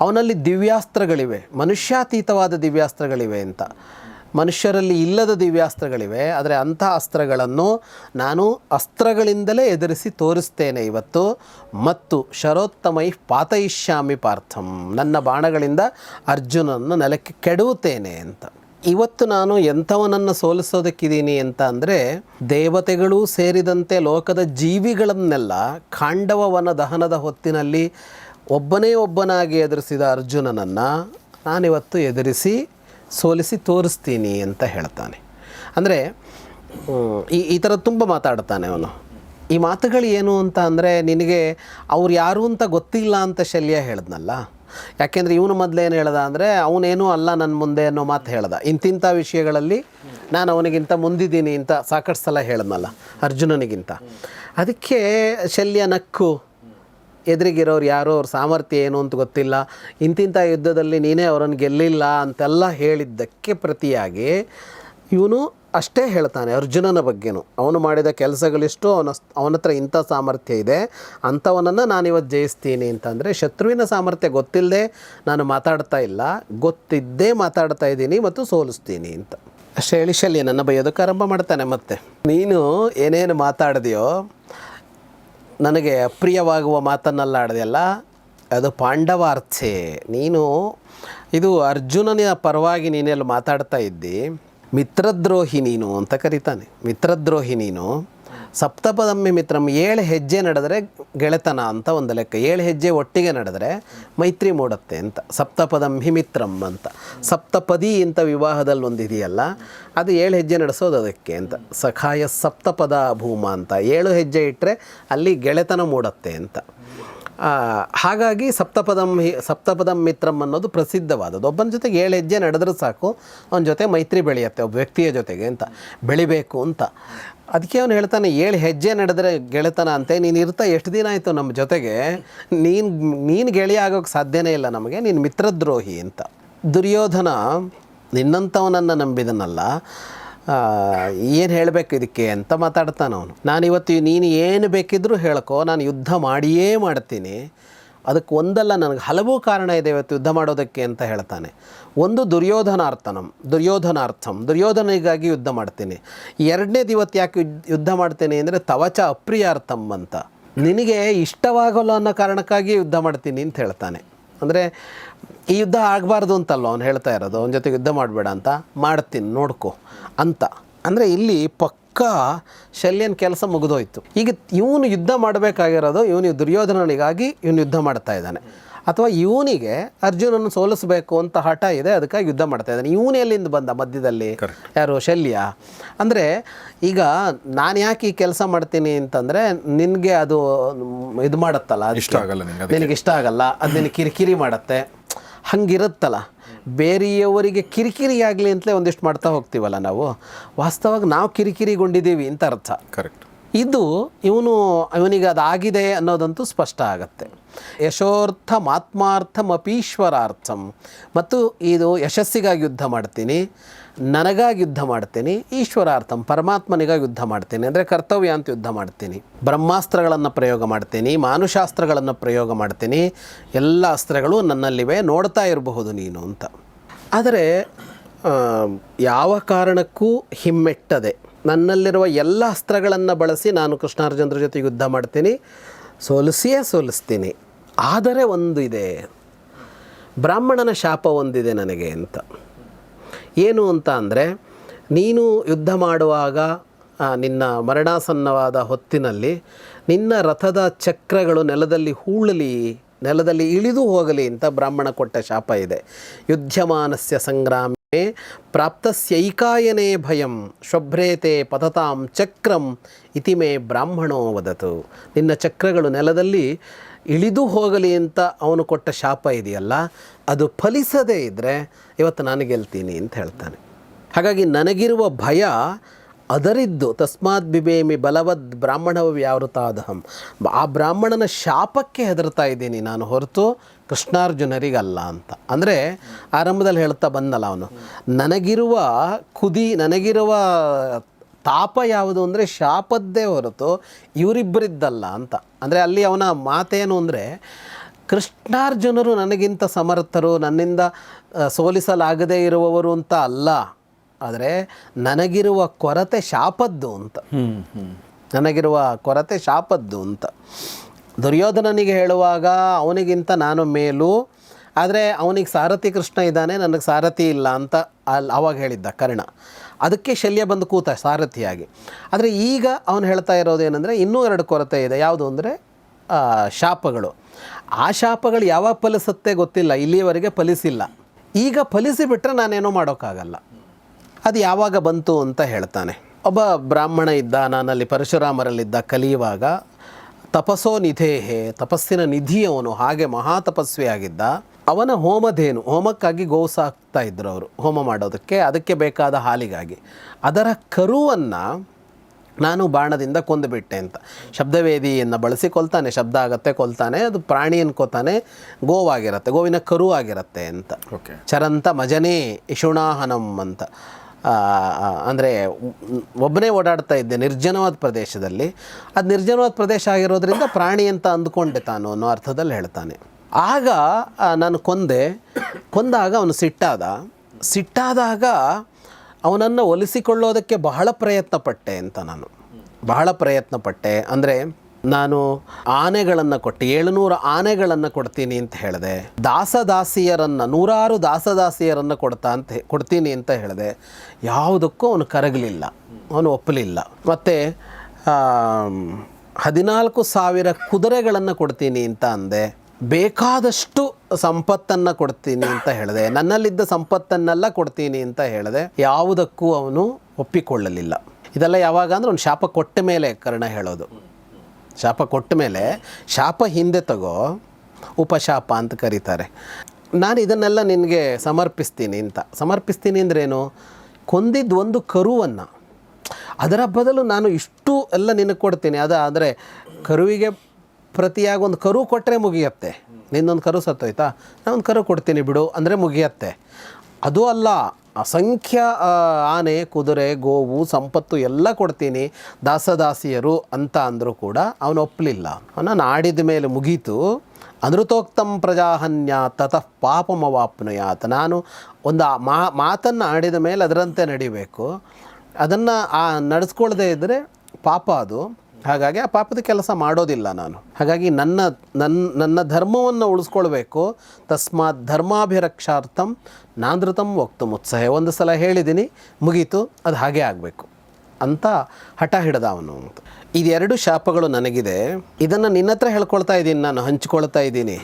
ಅವನಲ್ಲಿ ದಿವ್ಯಾಸ್ತ್ರಗಳಿವೆ, ಮನುಷ್ಯಾತೀತವಾದ ದಿವ್ಯಾಸ್ತ್ರಗಳಿವೆ ಅಂತ. ಮನುಷ್ಯರಲ್ಲಿ ಇಲ್ಲದ ದಿವ್ಯಾಸ್ತ್ರಗಳಿವೆ, ಆದರೆ ಅಂಥ ಅಸ್ತ್ರಗಳನ್ನು ನಾನು ಅಸ್ತ್ರಗಳಿಂದಲೇ ಎದುರಿಸಿ ತೋರಿಸ್ತೇನೆ ಇವತ್ತು. ಮತ್ತು ಶರೋತ್ತಮೈ ಪಾತಯಿಷ್ಯಾಮಿ ಪಾರ್ಥಂ, ನನ್ನ ಬಾಣಗಳಿಂದ ಅರ್ಜುನನ್ನು ನೆಲಕ್ಕೆ ಕೆಡುತ್ತೇನೆ ಅಂತ. ಇವತ್ತು ನಾನು ಎಂಥವನನ್ನು ಸೋಲಿಸೋದಕ್ಕಿದ್ದೀನಿ ಅಂತ ಅಂದರೆ, ದೇವತೆಗಳೂ ಸೇರಿದಂತೆ ಲೋಕದ ಜೀವಿಗಳನ್ನೆಲ್ಲ ಖಾಂಡವವನ ದಹನದ ಹೊತ್ತಿನಲ್ಲಿ ಒಬ್ಬನೇ ಒಬ್ಬನಾಗಿ ಎದುರಿಸಿದ ಅರ್ಜುನನನ್ನು ನಾನಿವತ್ತು ಎದುರಿಸಿ ಸೋಲಿಸಿ ತೋರಿಸ್ತೀನಿ ಅಂತ ಹೇಳ್ತಾನೆ. ಅಂದರೆ ಈ ಈ ಥರ ತುಂಬ ಮಾತಾಡ್ತಾನೆ ಅವನು. ಈ ಮಾತುಗಳು ಏನು ಅಂತ ಅಂದರೆ, ನಿನಗೆ ಅವ್ರು ಯಾರು ಅಂತ ಗೊತ್ತಿಲ್ಲ ಅಂತ ಶಲ್ಯ ಹೇಳ್ದನಲ್ಲ? ಯಾಕೆಂದರೆ ಇವನು ಮೊದಲೇನು ಹೇಳ್ದ ಅಂದರೆ, ಅವನೇನೂ ಅಲ್ಲ ನನ್ನ ಮುಂದೆ ಅನ್ನೋ ಮಾತು ಹೇಳ್ದ. ಇಂತಿಂಥ ವಿಷಯಗಳಲ್ಲಿ ನಾನು ಅವನಿಗಿಂತ ಮುಂದಿದ್ದೀನಿ ಅಂತ ಸಾಕಷ್ಟು ಸಲ ಹೇಳ್ದನಲ್ಲ ಅರ್ಜುನನಿಗಿಂತ. ಅದಕ್ಕೆ ಶಲ್ಯ ನಕ್ಕು. ಎದುರಿಗಿರೋರು ಯಾರು, ಅವ್ರ ಸಾಮರ್ಥ್ಯ ಏನು ಅಂತ ಗೊತ್ತಿಲ್ಲ. ಇಂತಿಂಥ ಯುದ್ಧದಲ್ಲಿ ನೀನೇ ಅವರನ್ನು ಗೆಲ್ಲಿಲ್ಲ ಅಂತೆಲ್ಲ ಹೇಳಿದ್ದಕ್ಕೆ ಪ್ರತಿಯಾಗಿ ಇವನು ಅಷ್ಟೇ ಹೇಳ್ತಾನೆ ಅರ್ಜುನನ ಬಗ್ಗೆನು. ಅವನು ಮಾಡಿದ ಕೆಲಸಗಳಿಷ್ಟು ಅವನ ಅವನ ಹತ್ರ ಇಂಥ ಸಾಮರ್ಥ್ಯ ಇದೆ, ಅಂಥವನನ್ನು ನಾನಿವತ್ತು ಜಯಿಸ್ತೀನಿ ಅಂತಂದರೆ ಶತ್ರುವಿನ ಸಾಮರ್ಥ್ಯ ಗೊತ್ತಿಲ್ಲದೆ ನಾನು ಮಾತಾಡ್ತಾ ಇಲ್ಲ, ಗೊತ್ತಿದ್ದೇ ಮಾತಾಡ್ತಾ ಇದ್ದೀನಿ ಮತ್ತು ಸೋಲಿಸ್ತೀನಿ ಅಂತ. ಅಷ್ಟೇ ಹೇಳಿ ಶಲ್ಯ ನನ್ನ ಬೈಯೋದಕ್ಕೆ ಆರಂಭ ಮಾಡ್ತಾನೆ ಮತ್ತೆ. ನೀನು ಏನೇನು ಮಾತಾಡಿದೆಯೋ ನನಗೆ ಅಪ್ರಿಯವಾಗುವ ಮಾತನ್ನೆಲ್ಲ ಆಡಿದೆಯಲ್ಲ ಅದು ಪಾಂಡವಾರ್ಥೆ ನೀನು ಇದು ಅರ್ಜುನನ ಪರವಾಗಿ ನೀನೆಲ್ಲ ಮಾತಾಡ್ತಾ ಇದ್ದಿ. ಮಿತ್ರದ್ರೋಹಿ ನೀನು ಅಂತ ಕರೀತಾನೆ. ಮಿತ್ರದ್ರೋಹಿ ನೀನು. ಸಪ್ತಪದಮ್ಮಿ ಮಿತ್ರಂ, ಏಳು ಹೆಜ್ಜೆ ನಡೆದರೆ ಗೆಳೆತನ ಅಂತ ಒಂದು ಲೆಕ್ಕ. ಏಳು ಹೆಜ್ಜೆ ಒಟ್ಟಿಗೆ ನಡೆದರೆ ಮೈತ್ರಿ ಮೂಡುತ್ತೆ ಅಂತ. ಸಪ್ತಪದಂ ಮಿತ್ರಂ ಅಂತ. ಸಪ್ತಪದಿ ಅಂತ ವಿವಾಹದಲ್ಲಿ ಒಂದು ಇದೆಯಲ್ಲ, ಅದು ಏಳು ಹೆಜ್ಜೆ ನಡೆಸೋದು ಅದಕ್ಕೆ ಅಂತ. ಸಖಾಯ ಸಪ್ತಪದ ಭೂಮ ಅಂತ. ಏಳು ಹೆಜ್ಜೆ ಇಟ್ಟರೆ ಅಲ್ಲಿ ಗೆಳೆತನ ಮೂಡುತ್ತೆ ಅಂತ. ಹಾಗಾಗಿ ಸಪ್ತಪದಂ ಹಿ ಸಪ್ತಪದಂ ಮಿತ್ರಂ ಅನ್ನೋದು ಪ್ರಸಿದ್ಧವಾದದ್ದು. ಒಬ್ಬನ ಜೊತೆಗೆ ಏಳು ಹೆಜ್ಜೆ ನಡೆದ್ರೆ ಸಾಕು, ಅವನ ಜೊತೆ ಮೈತ್ರಿ ಬೆಳೆಯುತ್ತೆ, ಒಬ್ಬ ವ್ಯಕ್ತಿಯ ಜೊತೆಗೆ ಅಂತ. ಬೆಳಿಬೇಕು ಅಂತ. ಅದಕ್ಕೆ ಅವನು ಹೇಳ್ತಾನೆ, ಏಳು ಹೆಜ್ಜೆ ನಡೆದ್ರೆ ಗೆಳೆತನ ಅಂತೆ, ನೀನು ಇರ್ತಾ ಎಷ್ಟು ದಿನ ಆಯಿತು ನಮ್ಮ ಜೊತೆಗೆ? ನೀನು ನೀನು ಗೆಳೆಯ ಆಗೋಕ್ಕೆ ಸಾಧ್ಯನೇ ಇಲ್ಲ ನಮಗೆ, ನೀನು ಮಿತ್ರದ್ರೋಹಿ ಅಂತ. ದುರ್ಯೋಧನ ನಿನ್ನಂಥವನನ್ನು ನಂಬಿದನಲ್ಲ ಏನು ಹೇಳಬೇಕು ಇದಕ್ಕೆ ಅಂತ ಮಾತಾಡ್ತಾನೆ ಅವನು ನಾನಿವತ್ತು ನೀನು ಏನು ಬೇಕಿದ್ದರೂ ಹೇಳ್ಕೊ, ನಾನು ಯುದ್ಧ ಮಾಡಿಯೇ ಮಾಡ್ತೀನಿ. ಅದಕ್ಕೆ ಒಂದಲ್ಲ, ನನಗೆ ಹಲವು ಕಾರಣ ಇದೆ ಇವತ್ತು ಯುದ್ಧ ಮಾಡೋದಕ್ಕೆ ಅಂತ ಹೇಳ್ತಾನೆ. ಒಂದು ದುರ್ಯೋಧನಾರ್ಥನಂ ದುರ್ಯೋಧನಾರ್ಥಂ, ದುರ್ಯೋಧನಿಗಾಗಿ ಯುದ್ಧ ಮಾಡ್ತೀನಿ. ಎರಡನೇದು ಇವತ್ತು ಯಾಕೆ ಯುದ್ಧ- ಮಾಡ್ತೀನಿ ಅಂದರೆ, ತವಚ ಅಪ್ರಿಯಾರ್ಥಂ ಅಂತ. ನಿನಗೆ ಇಷ್ಟವಾಗಲ್ಲ ಅನ್ನೋ ಕಾರಣಕ್ಕಾಗಿ ಯುದ್ಧ ಮಾಡ್ತೀನಿ ಅಂತ ಹೇಳ್ತಾನೆ. ಅಂದರೆ, ಈ ಯುದ್ಧ ಆಗಬಾರ್ದು ಅಂತಲ್ಲ ಅವ್ನು ಹೇಳ್ತಾ ಇರೋದು, ಅವನ ಜೊತೆಗೆ ಯುದ್ಧ ಮಾಡಬೇಡ ಅಂತ. ಮಾಡ್ತೀನಿ, ನೋಡ್ಕೊ ಅಂತ. ಅಂದರೆ, ಇಲ್ಲಿ ಪಕ್ಕ ಶಲ್ಯನ ಕೆಲಸ ಮುಗಿದೋಯ್ತು. ಈಗ ಇವನು ಯುದ್ಧ ಮಾಡಬೇಕಾಗಿರೋದು ಇವನು ದುರ್ಯೋಧನನಿಗಾಗಿ ಇವನು ಯುದ್ಧ ಮಾಡ್ತಾ ಇದ್ದಾನೆ. ಅಥವಾ ಇವನಿಗೆ ಅರ್ಜುನನ್ನು ಸೋಲಿಸಬೇಕು ಅಂತ ಹಠ ಇದೆ ಅದಕ್ಕಾಗಿ ಯುದ್ಧ ಮಾಡ್ತಾ ಇದ್ದಾನೆ. ಇವನು ಎಲ್ಲಿಂದ ಬಂದ? ಮಧ್ಯದಲ್ಲಿ. ಯಾರು? ಶಲ್ಯ. ಅಂದರೆ ಈಗ ನಾನು ಯಾಕೆ ಈ ಕೆಲಸ ಮಾಡ್ತೀನಿ ಅಂತಂದರೆ ನಿನಗೆ ಅದು ಇದು ಮಾಡುತ್ತಲ್ಲ. ಇಷ್ಟ ಆಗಲ್ಲ ನಿಂಗೆ ನಿನಗೆ ಇಷ್ಟ ಆಗಲ್ಲ ಅದು ನಿನಗೆ ಕಿರಿಕಿರಿ ಮಾಡುತ್ತೆ. ಹಂಗಿರುತ್ತಲ್ಲ. ಬೇರೆಯವರಿಗೆ ಕಿರಿಕಿರಿ ಆಗಲಿ ಅಂತಲೇ ಒಂದಿಷ್ಟು ಮಾಡ್ತಾ ಹೋಗ್ತೀವಲ್ಲ ನಾವು? ವಾಸ್ತವವಾಗಿ ನಾವು ಕಿರಿಕಿರಿಗೊಂಡಿದ್ದೀವಿ ಅಂತ ಅರ್ಥ. ಕರೆಕ್ಟ್ ಇದು ಇವನು ಇವನಿಗೆ ಅದಾಗಿದೆ ಅನ್ನೋದಂತೂ ಸ್ಪಷ್ಟ ಆಗತ್ತೆ. ಯಶೋರ್ಥ ಮಾತ್ಮಾರ್ಥಮಪೀಶ್ವರಾರ್ಥಂ. ಮತ್ತು ಇದು ಯಶಸ್ಸಿಗಾಗಿ ಯುದ್ಧ ಮಾಡ್ತೀನಿ. ನನಗಾಗಿ ಯುದ್ಧ ಮಾಡ್ತೇನೆ, ಈಶ್ವರಾರ್ಥಂ ಪರಮಾತ್ಮನಿಗಾಗಿ ಯುದ್ಧ ಮಾಡ್ತೇನೆ, ಅಂದರೆ ಕರ್ತವ್ಯ ಅಂತ ಯುದ್ಧ ಮಾಡ್ತೀನಿ. ಬ್ರಹ್ಮಾಸ್ತ್ರಗಳನ್ನು ಪ್ರಯೋಗ ಮಾಡ್ತೇನೆ ಮಾನುಶಾಸ್ತ್ರಗಳನ್ನು ಪ್ರಯೋಗ ಮಾಡ್ತೇನೆ, ಎಲ್ಲ ಅಸ್ತ್ರಗಳು ನನ್ನಲ್ಲಿವೆ, ನೋಡ್ತಾ ಇರಬಹುದು ನೀನು ಅಂತ. ಆದರೆ ಯಾವ ಕಾರಣಕ್ಕೂ ಹಿಮ್ಮೆಟ್ಟದೆ. ನನ್ನಲ್ಲಿರುವ ಎಲ್ಲ ಅಸ್ತ್ರಗಳನ್ನು ಬಳಸಿ ನಾನು ಕೃಷ್ಣಾರ್ಜುನರ ಜೊತೆ ಯುದ್ಧ ಮಾಡ್ತೀನಿ, ಸೋಲಿಸಿಯೇ ಸೋಲಿಸ್ತೀನಿ. ಆದರೆ ಒಂದು ಇದೆ, ಬ್ರಾಹ್ಮಣನ ಶಾಪ ಒಂದಿದೆ ನನಗೆ ಅಂತ. ಏನು ಅಂತ ಅಂದರೆ, ನೀನು ಯುದ್ಧ ಮಾಡುವಾಗ ನಿನ್ನ ಮರಣಾಸನ್ನವಾದ ಹೊತ್ತಿನಲ್ಲಿ ನಿನ್ನ ರಥದ ಚಕ್ರಗಳು ನೆಲದಲ್ಲಿ ಹೂಳಲಿ, ನೆಲದಲ್ಲಿ ಇಳಿದು ಹೋಗಲಿ ಅಂತ ಬ್ರಾಹ್ಮಣ ಕೊಟ್ಟ ಶಾಪ ಇದೆ. ಯುದ್ಧಮಾನಸ್ಯ ಸಂಗ್ರಾಮೆ ಪ್ರಾಪ್ತಸ್ಯೈಕಾಯನೇ ಭಯಂ, ಶುಭ್ರೇತೆ ಪತತಾಂ ಚಕ್ರಂ ಇತಿ ಮೇ ಬ್ರಾಹ್ಮಣೋ ವದತು. ನಿನ್ನ ಚಕ್ರಗಳು ನೆಲದಲ್ಲಿ ಇಳಿದು ಹೋಗಲಿ ಅಂತ ಅವನು ಕೊಟ್ಟ ಶಾಪ ಇದೆಯಲ್ಲ, ಅದು ಫಲಿಸದೇ ಇದ್ದರೆ ಇವತ್ತು ನಾನು ಗೆಲ್ತೀನಿ ಅಂತ ಹೇಳ್ತಾನೆ. ಹಾಗಾಗಿ ನನಗಿರುವ ಭಯ ಅದರಿದ್ದು. ತಸ್ಮಾತ್ ಬಿಬೇಮಿ ಬಲವದ್ ಬ್ರಾಹ್ಮಣ ವ್ಯಾವೃತಾದಹಂ. ಆ ಬ್ರಾಹ್ಮಣನ ಶಾಪಕ್ಕೆ ಹೆದರ್ತಾ ಇದ್ದೀನಿ ನಾನು ಹೊರತು ಕೃಷ್ಣಾರ್ಜುನರಿಗಲ್ಲ ಅಂತ. ಅಂದರೆ ಆರಂಭದಲ್ಲಿ ಹೇಳ್ತಾ ಬಂದಲ್ಲ ಅವನು, ನನಗಿರುವ ಕುದಿ, ನನಗಿರುವ ತಾಪ ಯಾವುದು ಅಂದರೆ ಶಾಪದ್ದೇ ಹೊರತು ಇವರಿಬ್ಬರಿದ್ದಲ್ಲ ಅಂತ. ಅಂದರೆ ಅಲ್ಲಿ ಅವನ ಮಾತೇನು ಅಂದರೆ ಕೃಷ್ಣಾರ್ಜುನರು ನನಗಿಂತ ಸಮರ್ಥರು ನನ್ನಿಂದ ಸೋಲಿಸಲಾಗದೇ ಇರುವವರು ಅಂತ ಅಲ್ಲ. ಆದರೆ ನನಗಿರುವ ಕೊರತೆ ಶಾಪದ್ದು ಅಂತ. ನನಗಿರುವ ಕೊರತೆ ಶಾಪದ್ದು ಅಂತ. ದುರ್ಯೋಧನನಿಗೆ ಹೇಳುವಾಗ ಅವನಿಗಿಂತ ನಾನು ಮೇಲು ಆದರೆ ಅವನಿಗೆ ಸಾರಥಿ ಕೃಷ್ಣ ಇದ್ದಾನೆ ನನಗೆ ಸಾರಥಿ ಇಲ್ಲ ಅಂತ ಅಲ್ಲಿ ಅವಾಗ ಹೇಳಿದ್ದ ಕರ್ಣ. ಅದಕ್ಕೆ ಶಲ್ಯ ಬಂದು ಕೂತ ಸಾರಥಿಯಾಗಿ. ಆದರೆ ಈಗ ಅವನು ಹೇಳ್ತಾ ಇರೋದೇನೆಂದರೆ ಇನ್ನೂ ಎರಡು ಕೊರತೆ ಇದೆ. ಯಾವುದು ಅಂದರೆ ಶಾಪಗಳು. ಆ ಶಾಪಗಳು ಯಾವಾಗ ಫಲಿಸುತ್ತೆ ಗೊತ್ತಿಲ್ಲ. ಇಲ್ಲಿಯವರೆಗೆ ಫಲಿಸಿಲ್ಲ. ಈಗ ಫಲಿಸಿಬಿಟ್ರೆ ನಾನೇನೋ ಮಾಡೋಕ್ಕಾಗಲ್ಲ. ಅದು ಯಾವಾಗ ಬಂತು ಅಂತ ಹೇಳ್ತಾನೆ. ಒಬ್ಬ ಬ್ರಾಹ್ಮಣ ಇದ್ದ, ನಾನಲ್ಲಿ ಪರಶುರಾಮರಲ್ಲಿದ್ದ ಕಲಿಯುವಾಗ ತಪಸ್ಸೋ ನಿಧೇಹೆ ತಪಸ್ಸಿನ ನಿಧಿಯವನು ಹಾಗೆ ಮಹಾ ತಪಸ್ವಿಯಾಗಿದ್ದ ಅವನ ಹೋಮಧೇನು ಹೋಮಕ್ಕಾಗಿ ಗೋವು ಸಾಕ್ತಾ ಇದ್ರು ಅವರು ಹೋಮ ಮಾಡೋದಕ್ಕೆ ಅದಕ್ಕೆ ಬೇಕಾದ ಹಾಲಿಗಾಗಿ. ಅದರ ಕರುವನ್ನು ನಾನು ಬಾಣದಿಂದ ಕೊಂದುಬಿಟ್ಟೆ ಅಂತ. ಶಬ್ದವೇದಿಯನ್ನು ಬಳಸಿ ಕೊಲ್ತಾನೆ ಶಬ್ದ ಆಗತ್ತೆ ಕೊಲ್ತಾನೆ ಅದು ಪ್ರಾಣಿ ಅನ್ಕೋತಾನೆ ಗೋವಾಗಿರುತ್ತೆ ಗೋವಿನ ಕರು ಆಗಿರುತ್ತೆ ಅಂತ. ಓಕೆ. ಚರಂತ ಮಜನೇ ಇಶುಣಾಹನಂ ಅಂತ. ಅಂದರೆ ಒಬ್ಬನೇ ಓಡಾಡ್ತಾ ಇದ್ದೆ ನಿರ್ಜನವಾದ ಪ್ರದೇಶದಲ್ಲಿ. ಅದು ನಿರ್ಜನವಾದ ಪ್ರದೇಶ ಆಗಿರೋದ್ರಿಂದ ಪ್ರಾಣಿ ಅಂತ ಅಂದ್ಕೊಂಡೆ ತಾನು ಅನ್ನೋ ಅರ್ಥದಲ್ಲಿ ಹೇಳ್ತಾನೆ. ಆಗ ನಾನು ಕೊಂದೆ. ಕೊಂದಾಗ ಅವನು ಸಿಟ್ಟಾದ. ಸಿಟ್ಟಾದಾಗ ಅವನನ್ನು ಒಲಿಸಿಕೊಳ್ಳೋದಕ್ಕೆ ಬಹಳ ಪ್ರಯತ್ನ ಪಟ್ಟೆ ಅಂತ ನಾನು. ಬಹಳ ಪ್ರಯತ್ನ ಪಟ್ಟೆ ಅಂದರೆ ನಾನು ಆನೆಗಳನ್ನು ಕೊಟ್ಟು, ಏಳುನೂರು ಆನೆಗಳನ್ನು ಕೊಡ್ತೀನಿ ಅಂತ ಹೇಳಿದೆ. ದಾಸದಾಸಿಯರನ್ನು, ನೂರಾರು ದಾಸದಾಸಿಯರನ್ನು ಕೊಡ್ತಾ ಅಂತ ಕೊಡ್ತೀನಿ ಅಂತ ಹೇಳಿದೆ. ಯಾವುದಕ್ಕೂ ಅವನು ಕರಗಲಿಲ್ಲ. ಅವನು ಒಪ್ಪಲಿಲ್ಲ. ಮತ್ತು ಹದಿನಾಲ್ಕು ಸಾವಿರ ಕುದುರೆಗಳನ್ನು ಕೊಡ್ತೀನಿ ಅಂತ ಅಂದೆ. ಬೇಕಾದಷ್ಟು ಸಂಪತ್ತನ್ನು ಕೊಡ್ತೀನಿ ಅಂತ ಹೇಳಿದೆ. ನನ್ನಲ್ಲಿದ್ದ ಸಂಪತ್ತನ್ನೆಲ್ಲ ಕೊಡ್ತೀನಿ ಅಂತ ಹೇಳಿದೆ. ಯಾವುದಕ್ಕೂ ಅವನು ಒಪ್ಪಿಕೊಳ್ಳಲಿಲ್ಲ. ಇದೆಲ್ಲ ಯಾವಾಗ ಅಂದ್ರೆ ಅವ್ನು ಶಾಪ ಕೊಟ್ಟ ಮೇಲೆ ಕರ್ಣ ಹೇಳೋದು. ಶಾಪ ಕೊಟ್ಟ ಮೇಲೆ ಶಾಪ ಹಿಂದೆ ತಗೋ, ಉಪಶಾಪ ಅಂತ ಕರೀತಾರೆ. ನಾನು ಇದನ್ನೆಲ್ಲ ನಿನಗೆ ಸಮರ್ಪಿಸ್ತೀನಿ ಅಂತ. ಸಮರ್ಪಿಸ್ತೀನಿ ಅಂದ್ರೇನು ಕೊಂದಿದ್ದು ಒಂದು ಕರುವನ್ನು. ಅದರ ಬದಲು ನಾನು ಇಷ್ಟು ಎಲ್ಲ ನಿನಗೆ ಕೊಡ್ತೀನಿ. ಅದು ಅಂದರೆ ಕರುವಿಗೆ ಪ್ರತಿಯಾಗಿ ಒಂದು ಕರು ಕೊಟ್ಟರೆ ಮುಗಿಯತ್ತೆ. ನಿನ್ನೊಂದು ಕರು ಸತ್ತೋಯ್ತಾ? ನಾನು ಕರು ಕೊಡ್ತೀನಿ ಬಿಡು, ಅಂದರೆ ಮುಗಿಯತ್ತೆ. ಅದು ಅಲ್ಲ, ಅಸಂಖ್ಯ ಆನೆ, ಕುದುರೆ, ಗೋವು, ಸಂಪತ್ತು ಎಲ್ಲ ಕೊಡ್ತೀನಿ. ದಾಸದಾಸಿಯರು ಅಂತ ಅಂದರೂ ಕೂಡ ಅವನು ಒಪ್ಪಲಿಲ್ಲ ಅವನ ಆಡಿದ ಮೇಲೆ ಮುಗೀತು. ಅನೃತೋಕ್ತಂ ಪ್ರಜಾಹನ್ಯ ತತಃ ಪಾಪಮವಾಪ್ನುಯಾತ್. ನಾನು ಒಂದು ಮಾ, ಮಾತನ್ನು ಆಡಿದ ಮೇಲೆ ಅದರಂತೆ ನಡಿಬೇಕು. ಅದನ್ನು ಆ, ನಡೆಸ್ಕೊಳ್ದೇ ಇದ್ದರೆ ಪಾಪ ಅದು. ಹಾಗಾಗಿ ಆ ಪಾಪದ ಕೆಲಸ ಮಾಡೋದಿಲ್ಲ ನಾನು. ಹಾಗಾಗಿ ನನ್ನ ನನ್ನ ನನ್ನ ಧರ್ಮವನ್ನು ಉಳಿಸ್ಕೊಳ್ಬೇಕು. ತಸ್ಮಾತ್ ಧರ್ಮಾಭಿರಕ್ಷಾರ್ಥಂ ನಾಂದ್ರತಂ ವಕ್ತು. ಮುತ್ಸಹೆ ಒಂದು ಸಲ ಹೇಳಿದ್ದೀನಿ, ಮುಗೀತು, ಅದು ಹಾಗೆ ಆಗಬೇಕು. ಅಂತ ಹಠ ಹಿಡ್ದ ಅವನು ಇದೆರಡು ಶಾಪಗಳು ನನಗಿದೆ. ಇದನ್ನು ನಿನ್ನ ಹತ್ರ ಹೇಳ್ಕೊಳ್ತಾ ಇದ್ದೀನಿ, ನಾನು ಹಂಚ್ಕೊಳ್ತಾ ಇದ್ದೀನಿ.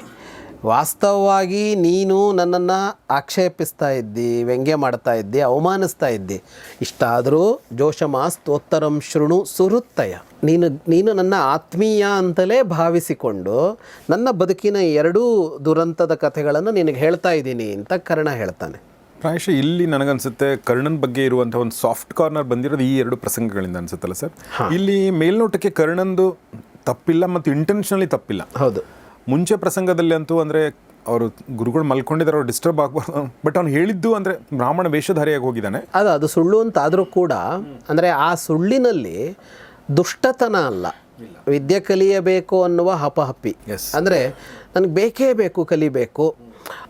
ವಾಸ್ತವವಾಗಿ ನೀನು ನನ್ನನ್ನು ಆಕ್ಷೇಪಿಸ್ತಾ ಇದ್ದಿ ವ್ಯಂಗ್ಯ ಮಾಡ್ತಾ ಇದ್ದಿ ಅವಮಾನಿಸ್ತಾ ಇದ್ದಿ. ಇಷ್ಟಾದರೂ ಜೋಶಮಾಸ್ತೋತ್ತರಂ ಶೃಣು ಸುರುತ್ತಯ ನೀನು ನೀನು ನನ್ನ ಆತ್ಮೀಯ ಅಂತಲೇ ಭಾವಿಸಿಕೊಂಡು ನನ್ನ ಬದುಕಿನ ಎರಡೂ ದುರಂತದ ಕಥೆಗಳನ್ನು ನಿನಗೆ ಹೇಳ್ತಾ ಇದ್ದೀನಿ ಅಂತ ಕರ್ಣ ಹೇಳ್ತಾನೆ. ಪ್ರಾಯಶಃ ಇಲ್ಲಿ ನನಗನ್ಸುತ್ತೆ ಕರ್ಣನ್ ಬಗ್ಗೆ ಇರುವಂತಹ ಒಂದು ಸಾಫ್ಟ್ ಕಾರ್ನರ್ ಬಂದಿರೋದು ಈ ಎರಡು ಪ್ರಸಂಗಗಳಿಂದ ಅನ್ಸುತ್ತಲ್ಲ ಸರ್? ಇಲ್ಲಿ ಮೇಲ್ನೋಟಕ್ಕೆ ಕರ್ಣಂದು ತಪ್ಪಿಲ್ಲ ಮತ್ತು ಇಂಟೆನ್ಷನಲಿ ತಪ್ಪಿಲ್ಲ. ಹೌದು. ಮುಂಚೆ ಪ್ರಸಂಗದಲ್ಲಿ ಅಂತೂ ಅಂದರೆ ಅವರು ಗುರುಗಳು ಮಲ್ಕೊಂಡಿದ್ದಾರೆ ಅವ್ರು ಡಿಸ್ಟರ್ಬ್ ಆಗ್ಬಾರ್ದು. ಬಟ್ ಅವ್ನು ಹೇಳಿದ್ದು ಅಂದರೆ ಬ್ರಾಹ್ಮಣ ವೇಷಧಾರಿಯಾಗಿ ಹೋಗಿದ್ದಾನೆ. ಅದು ಅದು ಸುಳ್ಳು ಅಂತ ಆದರೂ ಕೂಡ ಅಂದರೆ ಆ ಸುಳ್ಳಿನಲ್ಲಿ ದುಷ್ಟತನ ಅಲ್ಲ. ವಿದ್ಯೆ ಕಲಿಯಬೇಕು ಅನ್ನುವ ಹಪಹಪಿ. ಅಂದರೆ ನನಗೆ ಬೇಕೇ ಬೇಕು ಕಲಿಬೇಕು.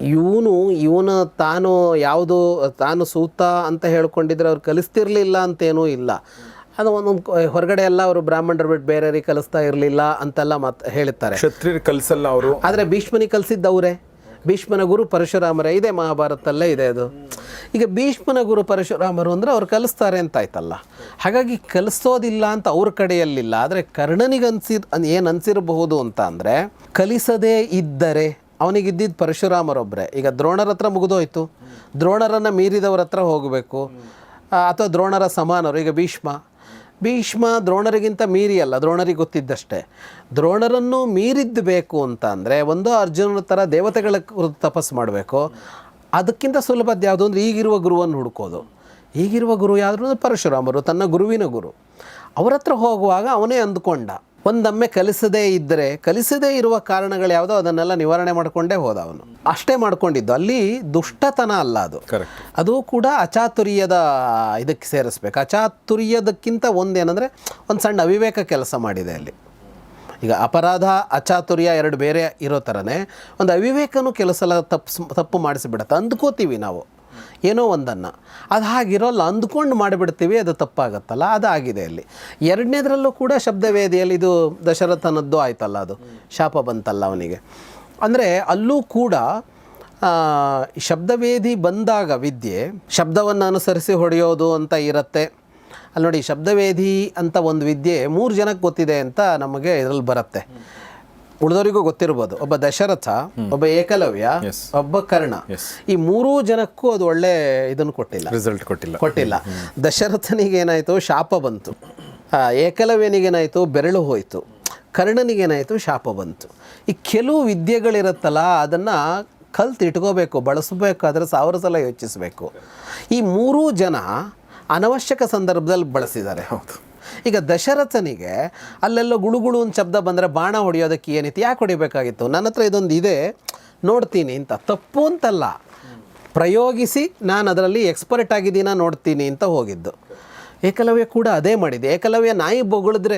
ಇವನು ಇವನು ತಾನು ಯಾವುದು ತಾನು ಸೂತ ಅಂತ ಹೇಳ್ಕೊಂಡಿದ್ರೆ ಅವ್ರು ಕಲಿಸ್ತಿರ್ಲಿಲ್ಲ ಅಂತೇನೂ ಇಲ್ಲ. ಅದು ಒಂದೊಂದು ಹೊರಗಡೆ ಎಲ್ಲ ಅವರು ಬ್ರಾಹ್ಮಣರು ಬಿಟ್ಟು ಬೇರೆಯವರಿಗೆ ಕಲಿಸ್ತಾ ಇರಲಿಲ್ಲ ಅಂತೆಲ್ಲ ಮತ್ ಹೇಳುತ್ತಾರೆ. ಕ್ಷತ್ರಿಯರು ಕಲಿಸಲ್ಲ ಅವರು? ಆದರೆ ಭೀಷ್ಮನಿ ಕಲಿಸಿದ್ದವರೇ. ಭೀಷ್ಮನ ಗುರು ಪರಶುರಾಮರೇ ಇದೆ ಮಹಾಭಾರತದಲ್ಲೇ ಇದೆ ಅದು. ಈಗ ಭೀಷ್ಮನ ಗುರು ಪರಶುರಾಮರು ಅಂದರೆ ಅವ್ರು ಕಲಿಸ್ತಾರೆ ಅಂತ ಆಯ್ತಲ್ಲ. ಹಾಗಾಗಿ ಕಲಿಸೋದಿಲ್ಲ ಅಂತ ಅವ್ರ ಕಡೆಯಲ್ಲಿಲ್ಲ. ಆದರೆ ಕರ್ಣನಿಗೆ ಅನ್ಸಿ ಏನು ಅನಿಸಿರಬಹುದು ಅಂತ ಅಂದರೆ ಕಲಿಸದೇ ಇದ್ದರೆ ಅವನಿಗಿದ್ದಿದ್ದು ಪರಶುರಾಮರೊಬ್ಬರೇ ಈಗ ದ್ರೋಣರ ಹತ್ರ ಮುಗಿದೋಯ್ತು. ದ್ರೋಣರನ್ನು ಮೀರಿದವ್ರ ಹತ್ರ ಹೋಗಬೇಕು. ಅಥವಾ ದ್ರೋಣರ ಸಮಾನರು ಈಗ ಭೀಷ್ಮ. ಭೀಷ್ಮ ದ್ರೋಣರಿಗಿಂತ ಮೀರಿ ಅಲ್ಲ, ದ್ರೋಣರಿಗೆ ಗೊತ್ತಿದ್ದಷ್ಟೇ. ದ್ರೋಣರನ್ನು ಮೀರಿದ್ದು ಬೇಕು ಅಂತ ಅಂದರೆ ಒಂದು ಅರ್ಜುನನ ಥರ ದೇವತೆಗಳ ಕುರಿತು ತಪಸ್ಸು ಮಾಡಬೇಕು. ಅದಕ್ಕಿಂತ ಸುಲಭದ್ದು ಯಾವುದು ಅಂದರೆ ಈಗಿರುವ ಗುರುವನ್ನು ಹುಡುಕೋದು. ಈಗಿರುವ ಗುರು ಯಾರು ಪರಶುರಾಮರು, ತನ್ನ ಗುರುವಿನ ಗುರು. ಅವರ ಹತ್ರ ಹೋಗುವಾಗ ಅವನೇ ಅಂದ್ಕೊಂಡ. ಒಂದೊಮ್ಮೆ ಕಲಿಸದೇ ಇದ್ದರೆ ಕಲಿಸದೇ ಇರುವ ಕಾರಣಗಳು ಯಾವುದೋ ಅದನ್ನೆಲ್ಲ ನಿವಾರಣೆ ಮಾಡಿಕೊಂಡೇ ಹೋದ ಅವನು. ಅಷ್ಟೇ ಮಾಡ್ಕೊಂಡಿದ್ದು. ಅಲ್ಲಿ ದುಷ್ಟತನ ಅಲ್ಲ ಅದು. ಕರೆಕ್ಟ್ ಅದು ಕೂಡ ಅಚಾತುರ್ಯದ ಇದಕ್ಕೆ ಸೇರಿಸ್ಬೇಕು. ಅಚಾತುರ್ಯದಕ್ಕಿಂತ ಒಂದೇನೆಂದರೆ ಒಂದು ಸಣ್ಣ ಅವಿವೇಕ ಕೆಲಸ ಮಾಡಿದೆ ಅಲ್ಲಿ. ಈಗ ಅಪರಾಧ ಅಚಾತುರ್ಯ ಎರಡು ಬೇರೆ ಇರೋ ಥರನೇ ಒಂದು ಅವಿವೇಕನೂ ಕೆಲಸ ತಪ್ಪು ತಪ್ಪು ಮಾಡಿಸಿಬಿಡತ್ತೆ. ಅಂದ್ಕೋತೀವಿ ನಾವು. ಏನೋ ಒಂದನ್ನು. ಅದು ಹಾಗಿರೋಲ್ಲ, ಅಂದ್ಕೊಂಡು ಮಾಡಿಬಿಡ್ತೀವಿ, ಅದು ತಪ್ಪಾಗತ್ತಲ್ಲ, ಅದು ಆಗಿದೆ ಅಲ್ಲಿ. ಎರಡನೇದರಲ್ಲೂ ಕೂಡ ಶಬ್ದವೇದಿಯಲ್ಲಿ ಇದು ದಶರಥನದ್ದು ಆಯ್ತಲ್ಲ ಅದು, ಶಾಪ ಬಂತಲ್ಲ ಅವನಿಗೆ. ಅಂದರೆ ಅಲ್ಲೂ ಕೂಡ ಶಬ್ದವೇದಿ ಬಂದಾಗ ವಿದ್ಯೆ, ಶಬ್ದವನ್ನು ಅನುಸರಿಸಿ ಹೊಡೆಯೋದು ಅಂತ ಇರುತ್ತೆ. ಅಲ್ಲಿ ನೋಡಿ, ಶಬ್ದವೇದಿ ಅಂತ ಒಂದು ವಿದ್ಯೆ ಮೂರು ಜನಕ್ಕೆ ಗೊತ್ತಿದೆ ಅಂತ ನಮಗೆ ಇದರಲ್ಲಿ ಬರುತ್ತೆ. ಉಳಿದವರಿಗೂ ಗೊತ್ತಿರ್ಬೋದು. ಒಬ್ಬ ದಶರಥ ಒಬ್ಬ ಏಕಲವ್ಯ ಒಬ್ಬ ಕರ್ಣ. ಈ ಮೂರೂ ಜನಕ್ಕೂ ಅದು ಒಳ್ಳೆ ಇದನ್ನು ಕೊಟ್ಟಿಲ್ಲ. ರಿಸಲ್ಟ್ ಕೊಟ್ಟಿಲ್ಲ. ಕೊಟ್ಟಿಲ್ಲ. ದಶರಥನಿಗೆ ಏನಾಯ್ತು? ಶಾಪ ಬಂತು. ಏಕಲವ್ಯನಿಗೇನಾಯ್ತು ಬೆರಳು ಹೋಯಿತು. ಕರ್ಣನಿಗೇನಾಯಿತು ಶಾಪ ಬಂತು. ಈ ಕೆಲವು ವಿದ್ಯೆಗಳಿರುತ್ತಲ್ಲ ಅದನ್ನು ಕಲ್ತು ಇಟ್ಕೋಬೇಕು ಬಳಸಬೇಕಾದ್ರೆ ಸಾವಿರ ಸಲ ಯೋಚಿಸಬೇಕು. ಈ ಮೂರೂ ಜನ ಅನವಶ್ಯಕ ಸಂದರ್ಭದಲ್ಲಿ ಬಳಸಿದ್ದಾರೆ. ಹೌದು. ಈಗ ದಶರಥನಿಗೆ ಅಲ್ಲೆಲ್ಲೋ ಗುಳುಗುಳು ಒಂದು ಶಬ್ದ ಬಂದರೆ ಬಾಣ ಹೊಡೆಯೋದಕ್ಕೆ ಏನಿತ್ತು ಯಾಕೆ ಹೊಡಿಬೇಕಾಗಿತ್ತು? ನನ್ನ ಹತ್ರ ಇದೊಂದು ಇದೆ. ನೋಡ್ತೀನಿ ಅಂತ. ತಪ್ಪು ಅಂತಲ್ಲ. ಪ್ರಯೋಗಿಸಿ ನಾನು ಅದರಲ್ಲಿ ಎಕ್ಸ್ಪರ್ಟ್ ಆಗಿದ್ದೀನ ನೋಡ್ತೀನಿ ಅಂತ ಹೋಗಿದ್ದು. ಏಕಲವ್ಯ ಕೂಡ ಅದೇ ಮಾಡಿದೆ. ಏಕಲವ್ಯ ನಾಯಿ ಬೊಗಳಿದ್ರೆ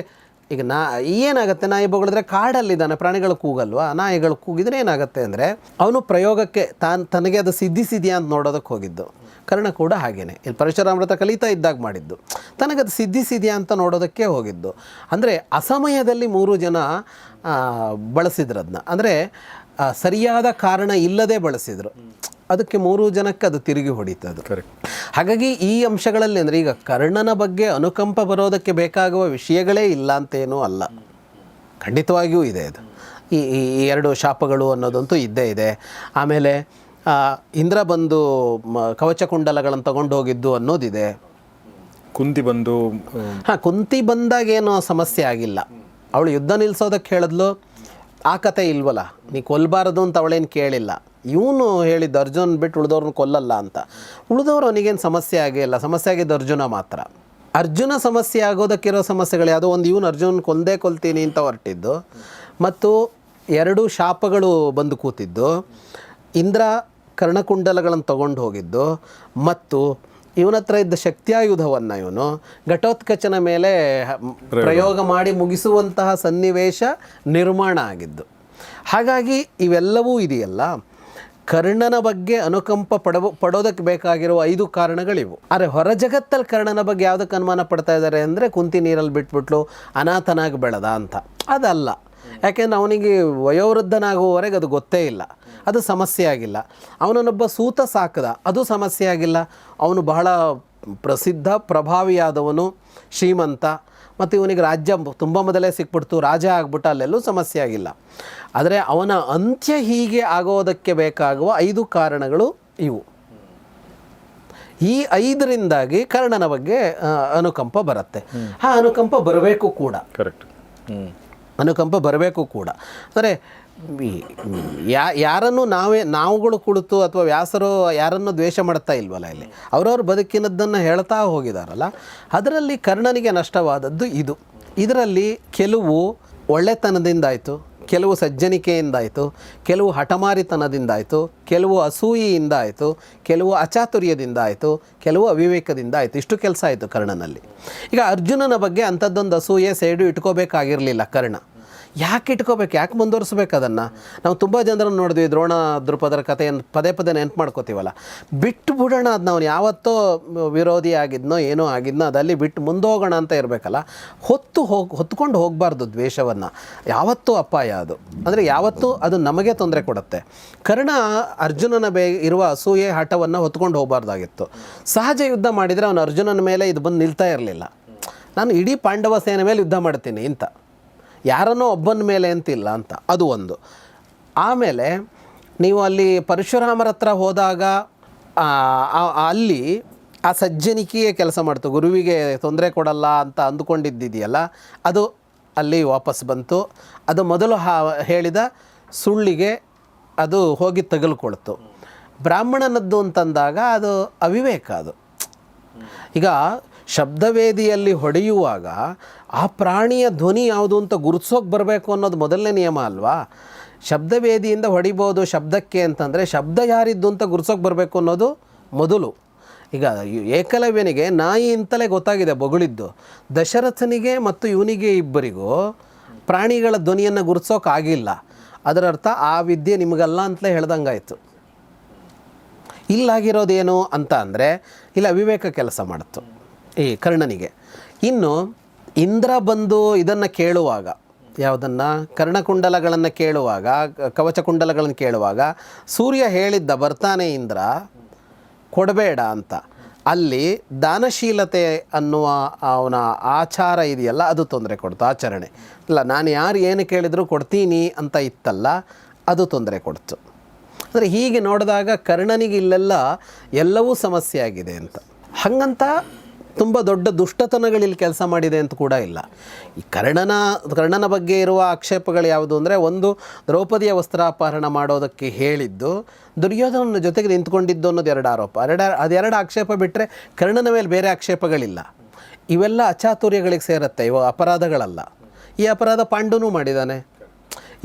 ಈಗ ನಾ ಏನಾಗುತ್ತೆ? ನಾಯಿ ಬೊಗಳಿದ್ರೆ ಕಾಡಲ್ಲಿದ್ದಾನೆ, ಪ್ರಾಣಿಗಳು ಕೂಗಲ್ವಾ? ನಾಯಿಗಳು ಕೂಗಿದ್ರೆ ಏನಾಗುತ್ತೆ ಅಂದರೆ ಅವನು ಪ್ರಯೋಗಕ್ಕೆ ತಾನು ತನಗೆ ಅದು ಸಿದ್ಧಿಸಿದೆಯಾ ಅಂತ ನೋಡೋದಕ್ಕೆ ಹೋಗಿದ್ದು. ಕರ್ಣ ಕೂಡ ಹಾಗೇನೆ. ಇಲ್ಲಿ ಪರಶುರಾಮೃತ ಕಲಿತಾ ಇದ್ದಾಗ ಮಾಡಿದ್ದು. ತನಗದು ಸಿದ್ಧಿಸಿದೆಯಾ ಅಂತ ನೋಡೋದಕ್ಕೆ ಹೋಗಿದ್ದು. ಅಂದರೆ ಅಸಮಯದಲ್ಲಿ ಮೂರು ಜನ ಆ, ಬಳಸಿದ್ರು ಅದನ್ನ ಅಂದರೆ ಸರಿಯಾದ ಕಾರಣ ಇಲ್ಲದೆ ಬಳಸಿದರು. ಅದಕ್ಕೆ ಮೂರು ಜನಕ್ಕೆ ಅದು ತಿರುಗಿ ಹೊಡಿತದೆ ಕರೆಕ್ಟ್ ಹಾಗಾಗಿ ಈ ಅಂಶಗಳಲ್ಲಿ ಅಂದರೆ ಈಗ ಕರ್ಣನ ಬಗ್ಗೆ ಅನುಕಂಪ ಬರೋದಕ್ಕೆ ಬೇಕಾಗುವ ವಿಷಯಗಳೇ ಇಲ್ಲ ಅಂತೇನೂ ಅಲ್ಲ. ಖಂಡಿತವಾಗಿಯೂ ಇದೆ ಅದು. ಈ ಎರಡು ಶಾಪಗಳು ಅನ್ನೋದಂತೂ ಇದ್ದೇ ಇದೆ. ಆಮೇಲೆ ಇಂದ್ರ ಬಂದು ಕವಚ ಕುಂಡಲಗಳನ್ನು ತಗೊಂಡು ಹೋಗಿದ್ದು ಅನ್ನೋದಿದೆ. ಕುಂತಿ ಬಂದು ಹಾಂ ಕುಂತಿ ಬಂದಾಗ ಏನೋ ಸಮಸ್ಯೆ ಆಗಿಲ್ಲ. ಅವಳು ಯುದ್ಧ ನಿಲ್ಲಿಸೋದಕ್ಕೆ ಹೇಳಿದ್ಲು ಆ ಕತೆ ಇಲ್ವಲ್ಲ ನೀ ಕೊಲ್ಲಬಾರದು ಅಂತ ಅವಳೇನು ಕೇಳಿಲ್ಲ. ಇವನು ಹೇಳಿದ್ದು ಅರ್ಜುನ್ ಬಿಟ್ಟು ಉಳಿದವ್ರನ್ನ ಕೊಲ್ಲಲ್ಲ ಅಂತ. ಉಳಿದವ್ರು ಅವನಿಗೇನು ಸಮಸ್ಯೆ ಆಗಿಲ್ಲ ಸಮಸ್ಯೆ ಆಗಿದ್ದು ಅರ್ಜುನ ಮಾತ್ರ. ಅರ್ಜುನ ಸಮಸ್ಯೆ ಆಗೋದಕ್ಕಿರೋ ಸಮಸ್ಯೆಗಳು ಯಾವುದೋ ಒಂದು ಇವನು ಅರ್ಜುನ್ ಕೊಂದೇ ಕೊಲ್ತೀನಿ ಅಂತ ಹೊರಟಿದ್ದು. ಮತ್ತು ಎರಡು ಶಾಪಗಳು ಬಂದು ಕೂತಿದ್ದು. ಇಂದ್ರ ಕರ್ಣಕುಂಡಲಗಳನ್ನು ತಗೊಂಡು ಹೋಗಿದ್ದು ಮತ್ತು ಇವನ ಹತ್ರ ಇದ್ದ ಶಕ್ತಿಯಾಯುಧವನ್ನು ಇವನು ಘಟೋತ್ಕಚನ ಮೇಲೆ ಪ್ರಯೋಗ. ಮಾಡಿ ಮುಗಿಸುವಂತಹ ಸನ್ನಿವೇಶ ನಿರ್ಮಾಣ ಆಗಿದ್ದು. ಹಾಗಾಗಿ ಇವೆಲ್ಲವೂ ಇದೆಯಲ್ಲ ಕರ್ಣನ ಬಗ್ಗೆ ಅನುಕಂಪ ಪಡಬ ಪಡೋದಕ್ಕೆ ಬೇಕಾಗಿರುವ ಐದು ಕಾರಣಗಳಿವು. ಆದರೆ ಹೊರ ಜಗತ್ತಲ್ಲಿ ಕರ್ಣನ ಬಗ್ಗೆ ಯಾವುದಕ್ಕೆ ಅನುಮಾನ ಪಡ್ತಾ ಇದ್ದಾರೆ ಅಂದರೆ ಕುಂತಿ ನೀರಲ್ಲಿ ಬಿಟ್ಬಿಟ್ಲು ಅನಾಥನಾಗಿ ಬೆಳೆದ ಅಂತ. ಅದಲ್ಲ. ಯಾಕೆಂದ್ರೆ ಅವನಿಗೆ ವಯೋವೃದ್ಧನಾಗುವವರೆಗೆ ಅದು ಗೊತ್ತೇ ಇಲ್ಲ. ಅದು ಸಮಸ್ಯೆ ಆಗಿಲ್ಲ ಅವನನ್ನೊಬ್ಬ ಸೂತ ಸಾಕದ ಅದು ಸಮಸ್ಯೆ ಆಗಿಲ್ಲ ಅವನು ಬಹಳ ಪ್ರಸಿದ್ಧ ಪ್ರಭಾವಿಯಾದವನು ಶ್ರೀಮಂತ ಮತ್ತು ಇವನಿಗೆ ರಾಜ್ಯ ತುಂಬ ಮೊದಲೇ ಸಿಕ್ಬಿಡ್ತು ರಾಜ ಆಗ್ಬಿಟ್ಟ ಅಲ್ಲೆಲ್ಲೂ ಸಮಸ್ಯೆ ಆಗಿಲ್ಲ ಆದರೆ ಅವನ ಅಂತ್ಯ ಹೀಗೆ ಆಗೋದಕ್ಕೆ ಬೇಕಾಗುವ ಐದು ಕಾರಣಗಳು ಇವು. ಈ ಐದರಿಂದಾಗಿ ಕರ್ಣನ ಬಗ್ಗೆ ಅನುಕಂಪ ಬರುತ್ತೆ. ಆ ಅನುಕಂಪ ಬರಬೇಕು ಕೂಡ. ಕರೆಕ್ಟ್ ಅನುಕಂಪ ಬರಬೇಕು ಕೂಡ. ಅಂದರೆ ಯಾ, ಯಾರನ್ನು ನಾವೇ, ನಾವುಗಳು ಕುಳಿತು ಅಥವಾ ವ್ಯಾಸರು ಯಾರನ್ನು ದ್ವೇಷ ಮಾಡ್ತಾ ಇಲ್ವಲ್ಲ ಇಲ್ಲಿ? ಅವರವ್ರ ಬದುಕಿನದ್ದನ್ನು ಹೇಳ್ತಾ ಹೋಗಿದಾರಲ್ಲ? ಅದರಲ್ಲಿ ಕರ್ಣನಿಗೆ ನಷ್ಟವಾದದ್ದು ಇದು. ಇದರಲ್ಲಿ ಕೆಲವು ಒಳ್ಳೆತನದಿಂದಾಯಿತು, ಕೆಲವು ಸಜ್ಜನಿಕೆಯಿಂದಾಯಿತು, ಕೆಲವು ಹಠಮಾರಿತನದಿಂದಾಯಿತು, ಕೆಲವು ಅಸೂಯಿಯಿಂದ ಆಯಿತು ಕೆಲವು ಅಚಾತುರ್ಯದಿಂದ ಆಯಿತು ಕೆಲವು ಅವಿವೇಕದಿಂದ ಆಯಿತು ಇಷ್ಟು ಕೆಲಸ ಆಯಿತು ಕರ್ಣನಲ್ಲಿ. ಈಗ ಅರ್ಜುನನ ಬಗ್ಗೆ ಅಂಥದ್ದೊಂದು ಅಸೂಯೆ, ಸೇಡು ಇಟ್ಕೋಬೇಕಾಗಿರಲಿಲ್ಲ ಕರ್ಣ. ಯಾಕೆ ಇಟ್ಕೋಬೇಕು? ಯಾಕೆ ಮುಂದುವರಿಸ್ಬೇಕು ಅದನ್ನು? ನಾವು ತುಂಬ ಜನರನ್ನು ನೋಡಿದ್ವಿ, ದ್ರೋಣ ದೃಪದರ ಕಥೆಯನ್ನು ಪದೇ ಪದೇ ನೆನ್ಪು ಮಾಡ್ಕೋತೀವಲ್ಲ. ಬಿಟ್ಟು ಬಿಡೋಣ ಅದು ನಾವು ಯಾವತ್ತೋ ವಿರೋಧಿ ಆಗಿದ್ನೋ, ಏನೋ ಆಗಿದ್ನೋ, ಅದಲ್ಲಿ ಬಿಟ್ಟು ಮುಂದೆ ಹೋಗೋಣ ಅಂತ ಇರಬೇಕಲ್ಲ? ಹೊತ್ತು ಹೋಗಿ, ಹೊತ್ಕೊಂಡು ಹೋಗಬಾರ್ದು ದ್ವೇಷವನ್ನು. ಯಾವತ್ತೂ ಅಪಾಯ ಅದು. ಅಂದರೆ ಯಾವತ್ತೂ ಅದು ನಮಗೆ ತೊಂದರೆ ಕೊಡುತ್ತೆ. ಕರ್ಣ ಅರ್ಜುನನ ಬೇ, ಇರುವ ಅಸೂಯೆ, ಹಠವನ್ನು ಹೊತ್ಕೊಂಡು ಹೋಗಬಾರ್ದಾಗಿತ್ತು. ಸಹಜ ಯುದ್ಧ ಮಾಡಿದರೆ ಅವನು ಅರ್ಜುನನ ಮೇಲೆ ಇದು ಬಂದು ನಿಲ್ತಾ ಇರಲಿಲ್ಲ. ನಾನು ಇಡೀ ಪಾಂಡವ ಸೇನೆ ಮೇಲೆ ಯುದ್ಧ ಮಾಡ್ತೀನಿ ಅಂತ ಯಾರನ್ನೋ ಒಬ್ಬನ ಮೇಲೆ ಅಂತಿಲ್ಲ ಅಂತ. ಅದು ಒಂದು. ಆಮೇಲೆ ನೀವು ಅಲ್ಲಿ ಪರಶುರಾಮರ ಹತ್ರ ಹೋದಾಗ ಅಲ್ಲಿ ಆ ಸಜ್ಜನಿಕೆಯೇ ಕೆಲಸ ಮಾಡ್ತು. ಗುರುವಿಗೆ ತೊಂದರೆ ಕೊಡಲ್ಲ ಅಂತ ಅಂದುಕೊಂಡಿದ್ದಿದೆಯಲ್ಲ, ಅದು ಅಲ್ಲಿ ವಾಪಸ್ ಬಂತು. ಅದು ಮೊದಲು ಹಾ, ಹೇಳಿದ ಸುಳ್ಳಿಗೆ ಅದು ಹೋಗಿ ತಗಲ್ಕೊಳ್ತು. ಬ್ರಾಹ್ಮಣನದ್ದು ಅಂತಂದಾಗ ಅದು ಅವಿವೇಕ ಅದು. ಈಗ ಶಬ್ದವೇದಿಯಲ್ಲಿ ಹೊಡೆಯುವಾಗ ಆ ಪ್ರಾಣಿಯ ಧ್ವನಿ ಯಾವುದು ಅಂತ ಗುರುತಿಸೋಕೆ ಬರಬೇಕು ಅನ್ನೋದು ಮೊದಲನೇ ನಿಯಮ ಅಲ್ವಾ? ಶಬ್ದವೇದಿಯಿಂದ ಹೊಡಿಬೋದು ಶಬ್ದಕ್ಕೆ ಅಂತಂದರೆ ಶಬ್ದ ಯಾರಿದ್ದು ಅಂತ ಗುರುತಿಸೋಕೆ ಬರಬೇಕು ಅನ್ನೋದು ಮೊದಲು. ಈಗ ಏಕಲವ್ಯನಿಗೆ ನಾಯಿ ಅಂತಲೇ ಗೊತ್ತಾಗಿದೆ ಬೊಗಳಿದ್ದು. ದಶರಥನಿಗೆ ಮತ್ತು ಇವನಿಗೆ ಇಬ್ಬರಿಗೂ ಪ್ರಾಣಿಗಳ ಧ್ವನಿಯನ್ನು ಗುರುತಿಸೋಕೆ ಆಗಿಲ್ಲ. ಅದರರ್ಥ ಆ ವಿದ್ಯೆ ನಿಮಗಲ್ಲ ಅಂತಲೇ ಹೇಳ್ದಂಗಾಯ್ತು. ಇಲ್ಲಾಗಿರೋದೇನು ಅಂತ ಅಂದರೆ, ಇಲ್ಲಿ ಅವಿವೇಕ ಕೆಲಸ ಮಾಡಿತು. ಈ ಕರ್ಣನಿಗೆ. ಇನ್ನು ಇಂದ್ರ ಬಂದು ಇದನ್ನು ಕೇಳುವಾಗ, ಯಾವುದನ್ನು? ಕರ್ಣಕುಂಡಲಗಳನ್ನು ಕೇಳುವಾಗ ಕವಚಕುಂಡಲಗಳನ್ನು ಕೇಳುವಾಗ, ಸೂರ್ಯ ಹೇಳಿದ್ದ ಬರ್ತಾನೆ ಇಂದ್ರ, ಕೊಡಬೇಡ ಅಂತ. ಅಲ್ಲಿ ದಾನಶೀಲತೆ ಅನ್ನುವ ಅವನ ಆಚಾರ ಇದೆಯಲ್ಲ, ಅದು ತೊಂದರೆ ಕೊಡ್ತು, ಆಚರಣೆ. ಇಲ್ಲ ನಾನು ಯಾರು ಏನು ಕೇಳಿದರೂ ಕೊಡ್ತೀನಿ ಅಂತ ಇತ್ತಲ್ಲ, ಅದು ತೊಂದರೆ ಕೊಡ್ತು. ಅಂದರೆ ಹೀಗೆ ನೋಡಿದಾಗ ಕರ್ಣನಿಗೆ ಇಲ್ಲೆಲ್ಲ ಎಲ್ಲವೂ ಸಮಸ್ಯೆ ಆಗಿದೆ ಅಂತ. ಹಾಗಂತ ತುಂಬ ದೊಡ್ಡ ದುಷ್ಟತನಗಳಲ್ಲಿ ಕೆಲಸ ಮಾಡಿದೆ ಅಂತ ಕೂಡ ಇಲ್ಲ. ಈ ಕರ್ಣನ ಕರ್ಣನ ಬಗ್ಗೆ ಇರುವ ಆಕ್ಷೇಪಗಳು ಯಾವುದು ಅಂದರೆ ಒಂದು ದ್ರೌಪದಿಯ ವಸ್ತ್ರಾಪಹರಣ ಮಾಡೋದಕ್ಕೆ ಹೇಳಿದ್ದು, ದುರ್ಯೋಧನನ ಜೊತೆಗೆ ನಿಂತ್ಕೊಂಡಿದ್ದು ಅನ್ನೋದು ಎರಡು ಆರೋಪ. ಎರಡು, ಅದೆರಡು ಆಕ್ಷೇಪ ಬಿಟ್ಟರೆ ಕರ್ಣನ ಮೇಲೆ ಬೇರೆ ಆಕ್ಷೇಪಗಳಿಲ್ಲ. ಇವೆಲ್ಲ ಅಚಾತುರ್ಯಗಳಿಗೆ ಸೇರುತ್ತೆ, ಇವು ಅಪರಾಧಗಳಲ್ಲ. ಈ ಅಪರಾಧ ಪಾಂಡುನೂ ಮಾಡಿದ್ದಾನೆ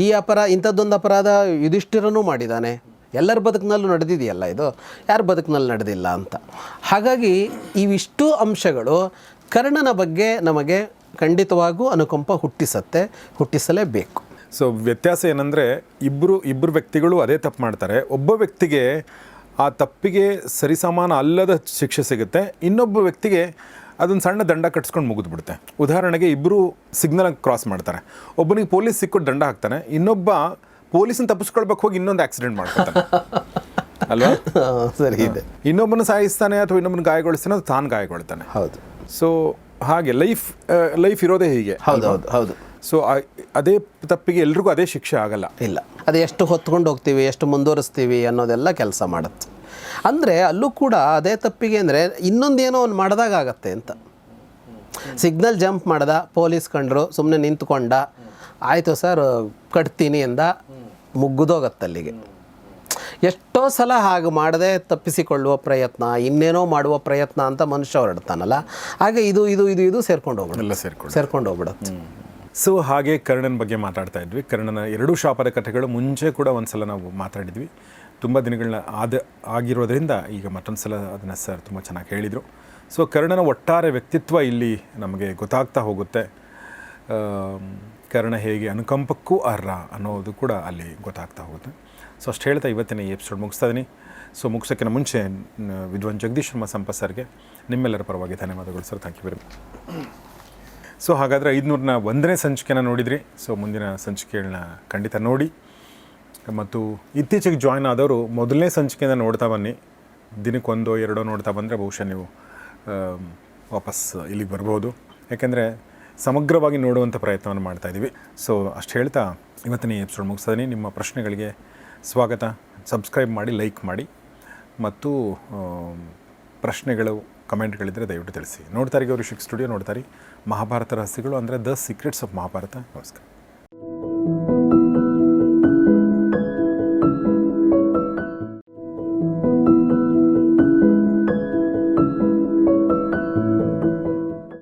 ಈ ಅಪರಾ, ಇಂಥದ್ದೊಂದು ಅಪರಾಧ ಯುಧಿಷ್ಠಿರನೂ ಮಾಡಿದ್ದಾನೆ ಎಲ್ಲರ ಬದುಕಿನಲ್ಲೂ ನಡೆದಿದೆಯಲ್ಲ ಇದು? ಯಾರ ಬದುಕಿನಲ್ಲಿ ನಡೆದಿಲ್ಲ ಅಂತ. ಹಾಗಾಗಿ ಇವಿಷ್ಟು ಅಂಶಗಳು ಕರ್ಣನ ಬಗ್ಗೆ ನಮಗೆ ಖಂಡಿತವಾಗೂ ಅನುಕಂಪ ಹುಟ್ಟಿಸತ್ತೆ, ಹುಟ್ಟಿಸಲೇಬೇಕು. ಸೊ ವ್ಯತ್ಯಾಸ ಏನಂದರೆ ಇಬ್ಬರು ಇಬ್ಬರು ವ್ಯಕ್ತಿಗಳು ಅದೇ ತಪ್ಪು ಮಾಡ್ತಾರೆ. ಒಬ್ಬ ವ್ಯಕ್ತಿಗೆ ಆ ತಪ್ಪಿಗೆ ಸರಿಸಮಾನ ಅಲ್ಲದ ಶಿಕ್ಷೆ ಸಿಗುತ್ತೆ. ಇನ್ನೊಬ್ಬ ವ್ಯಕ್ತಿಗೆ ಅದೊಂದು ಸಣ್ಣ ದಂಡ ಕಟ್ಸ್ಕೊಂಡು ಮುಗಿದ್ಬಿಡುತ್ತೆ. ಉದಾಹರಣೆಗೆ ಇಬ್ಬರು ಸಿಗ್ನಲ್ ಕ್ರಾಸ್ ಮಾಡ್ತಾರೆ. ಒಬ್ಬನಿಗೆ ಪೊಲೀಸ್ ಸಿಕ್ಕೊಂಡು ದಂಡ ಹಾಕ್ತಾನೆ. ಇನ್ನೊಬ್ಬ ಪೊಲೀಸನ್ನ ತಪ್ಪಿಸ್ಕೊಳ್ಬೇಕು ಹೋಗಿ ಇನ್ನೊಂದು ಆಕ್ಸಿಡೆಂಟ್ ಮಾಡ್ಕೊತಾನೆ. ಅಲ್ವಾ? ಸರಿ ಇದೆ. ಇನ್ನೊಬ್ಬನ ಸಾಯಿಸ್ತಾನೆ ಅಥವಾ ಇನ್ನೊಬ್ಬನ ಗಾಯಗೊಳಿಸ್ತಾನೆ ಅದು ತಾನು ಗಾಯಗೊಳ್ತಾನೆ. ಹೌದು. ಸೊ ಹಾಗೆ ಲೈಫ್ ಲೈಫ್ ಇರೋದೇ ಹೀಗೆ ಹೌದು ಹೌದು ಹೌದು. ಸೊ ಅದೇ ತಪ್ಪಿಗೆ ಎಲ್ರಿಗೂ ಅದೇ ಶಿಕ್ಷೆ ಆಗಲ್ಲ. ಇಲ್ಲ. ಅದು ಎಷ್ಟು ಹೊತ್ಕೊಂಡು ಹೋಗ್ತೀವಿ ಎಷ್ಟು ಮುಂದುವರಿಸ್ತೀವಿ ಅನ್ನೋದೆಲ್ಲ ಕೆಲಸ ಮಾಡುತ್ತೆ. ಅಂದರೆ ಅಲ್ಲೂ ಕೂಡ ಅದೇ ತಪ್ಪಿಗೆ ಅಂದರೆ ಇನ್ನೊಂದೇನೋ ಅವ್ನು ಮಾಡಿದಾಗ ಆಗತ್ತೆ ಅಂತ ಸಿಗ್ನಲ್ ಜಂಪ್ ಮಾಡ್ದ ಪೊಲೀಸ್ ಕಂಡ್ರು ಸುಮ್ಮನೆ ನಿಂತ್ಕೊಂಡ ಆಯಿತು ಸರ್ ಕಟ್ತೀನಿ ಅಂದ ಮುಗ್ಗುದೋಗತ್ತೆ ಅಲ್ಲಿಗೆ. ಎಷ್ಟೋ ಸಲ ಹಾಗೆ ಮಾಡದೆ ತಪ್ಪಿಸಿಕೊಳ್ಳುವ ಪ್ರಯತ್ನ ಇನ್ನೇನೋ ಮಾಡುವ ಪ್ರಯತ್ನ ಅಂತ ಮನುಷ್ಯ ಹೊರಡ್ತಾನಲ್ಲ. ಹಾಗೆ ಇದು ಇದು ಇದು ಇದು ಸೇರ್ಕೊಂಡು ಹೋಗ್ಬಿಡಲ್ಲ ಸೇರ್ಕೊಂಡು. ಸೇರ್ಕೊಂಡು ಹೋಗ್ಬಿಡುತ್ತೆ. ಸೊ ಹಾಗೆ ಕರ್ಣನ ಬಗ್ಗೆ ಮಾತಾಡ್ತಾ ಇದ್ವಿ. ಕರ್ಣನ ಎರಡೂ ಶಾಪದ ಕಥೆಗಳು ಮುಂಚೆ ಕೂಡ ಒಂದ್ಸಲ ನಾವು ಮಾತಾಡಿದ್ವಿ. ತುಂಬ ದಿನಗಳನ್ನ ಆದ ಆಗಿರೋದ್ರಿಂದ ಈಗ ಮತ್ತೊಂದು ಸಲ ಅದನ್ನು ಸರ್ ತುಂಬ ಚೆನ್ನಾಗಿ ಹೇಳಿದರು. ಸೊ ಕರ್ಣನ ಒಟ್ಟಾರೆ ವ್ಯಕ್ತಿತ್ವ ಇಲ್ಲಿ ನಮಗೆ ಗೊತ್ತಾಗ್ತಾ ಹೋಗುತ್ತೆ. ಕರ್ಣ ಹೇಗೆ, ಅನುಕಂಪಕ್ಕೂ ಅರ್ಹ ಅನ್ನೋದು ಕೂಡ ಅಲ್ಲಿ ಗೊತ್ತಾಗ್ತಾ ಹೋಗುತ್ತೆ. ಸೊ ಅಷ್ಟು ಹೇಳ್ತಾ ಇವತ್ತಿನ ಈ ಎಪಿಸೋಡ್ ಮುಗಿಸ್ತಾ ಇದೀನಿ. ಸೊ ಮುಗಿಸೋಕ್ಕಿಂತ ಮುಂಚೆ ವಿದ್ವಾನ್ ಜಗದೀಶ್ ಶರ್ಮಾ ಸಂಪ ಸರ್ಗೆ ನಿಮ್ಮೆಲ್ಲರ ಪರವಾಗಿ ಧನ್ಯವಾದಗಳು sir. Thank you very much so ಹಾಗಾದರೆ ಐದುನೂರನ ಒಂದನೇ ಸಂಚಿಕೆನ ನೋಡಿದ್ರಿ. ಸೊ ಮುಂದಿನ ಸಂಚಿಕೆಗಳನ್ನ ಖಂಡಿತ ನೋಡಿ. ಮತ್ತು ಇತ್ತೀಚೆಗೆ ಜಾಯ್ನ್ ಆದವರು ಮೊದಲನೇ ಸಂಚಿಕೆಯಿಂದ ನೋಡ್ತಾ ಬನ್ನಿ. ದಿನಕ್ಕೊಂದೋ, ಎರಡೋ ನೋಡ್ತಾ ಬಂದರೆ ಬಹುಶಃ ನೀವು ವಾಪಸ್ ಇಲ್ಲಿಗೆ ಬರ್ಬೋದು. ಯಾಕೆಂದರೆ ಸಮಗ್ರವಾಗಿ ನೋಡುವಂಥ ಪ್ರಯತ್ನವನ್ನು ಮಾಡ್ತಾ ಇದ್ದೀವಿ. ಸೊ ಅಷ್ಟು ಹೇಳ್ತಾ ಇವತ್ತಿನ ಎಪಿಸೋಡ್ ಮುಗಿಸ್ತೀನಿ ನಿಮ್ಮ ಪ್ರಶ್ನೆಗಳಿಗೆ ಸ್ವಾಗತ. ಸಬ್ಸ್ಕ್ರೈಬ್ ಮಾಡಿ ಲೈಕ್ ಮಾಡಿ. ಮತ್ತು ಪ್ರಶ್ನೆಗಳು ಕಮೆಂಟ್ಗಳಿದ್ದರೆ ದಯವಿಟ್ಟು ತಿಳಿಸಿ. ನೋಡ್ತಾರೆ ಅವರು ಶಿಕ್ ಸ್ಟುಡಿಯೋ ನೋಡ್ತಾರೆ ಮಹಾಭಾರತ ರಹಸ್ಯಗಳು ಅಂದರೆ ದ ಸೀಕ್ರೆಟ್ಸ್ ಆಫ್ ಮಹಾಭಾರತ. ನಮಸ್ಕಾರ.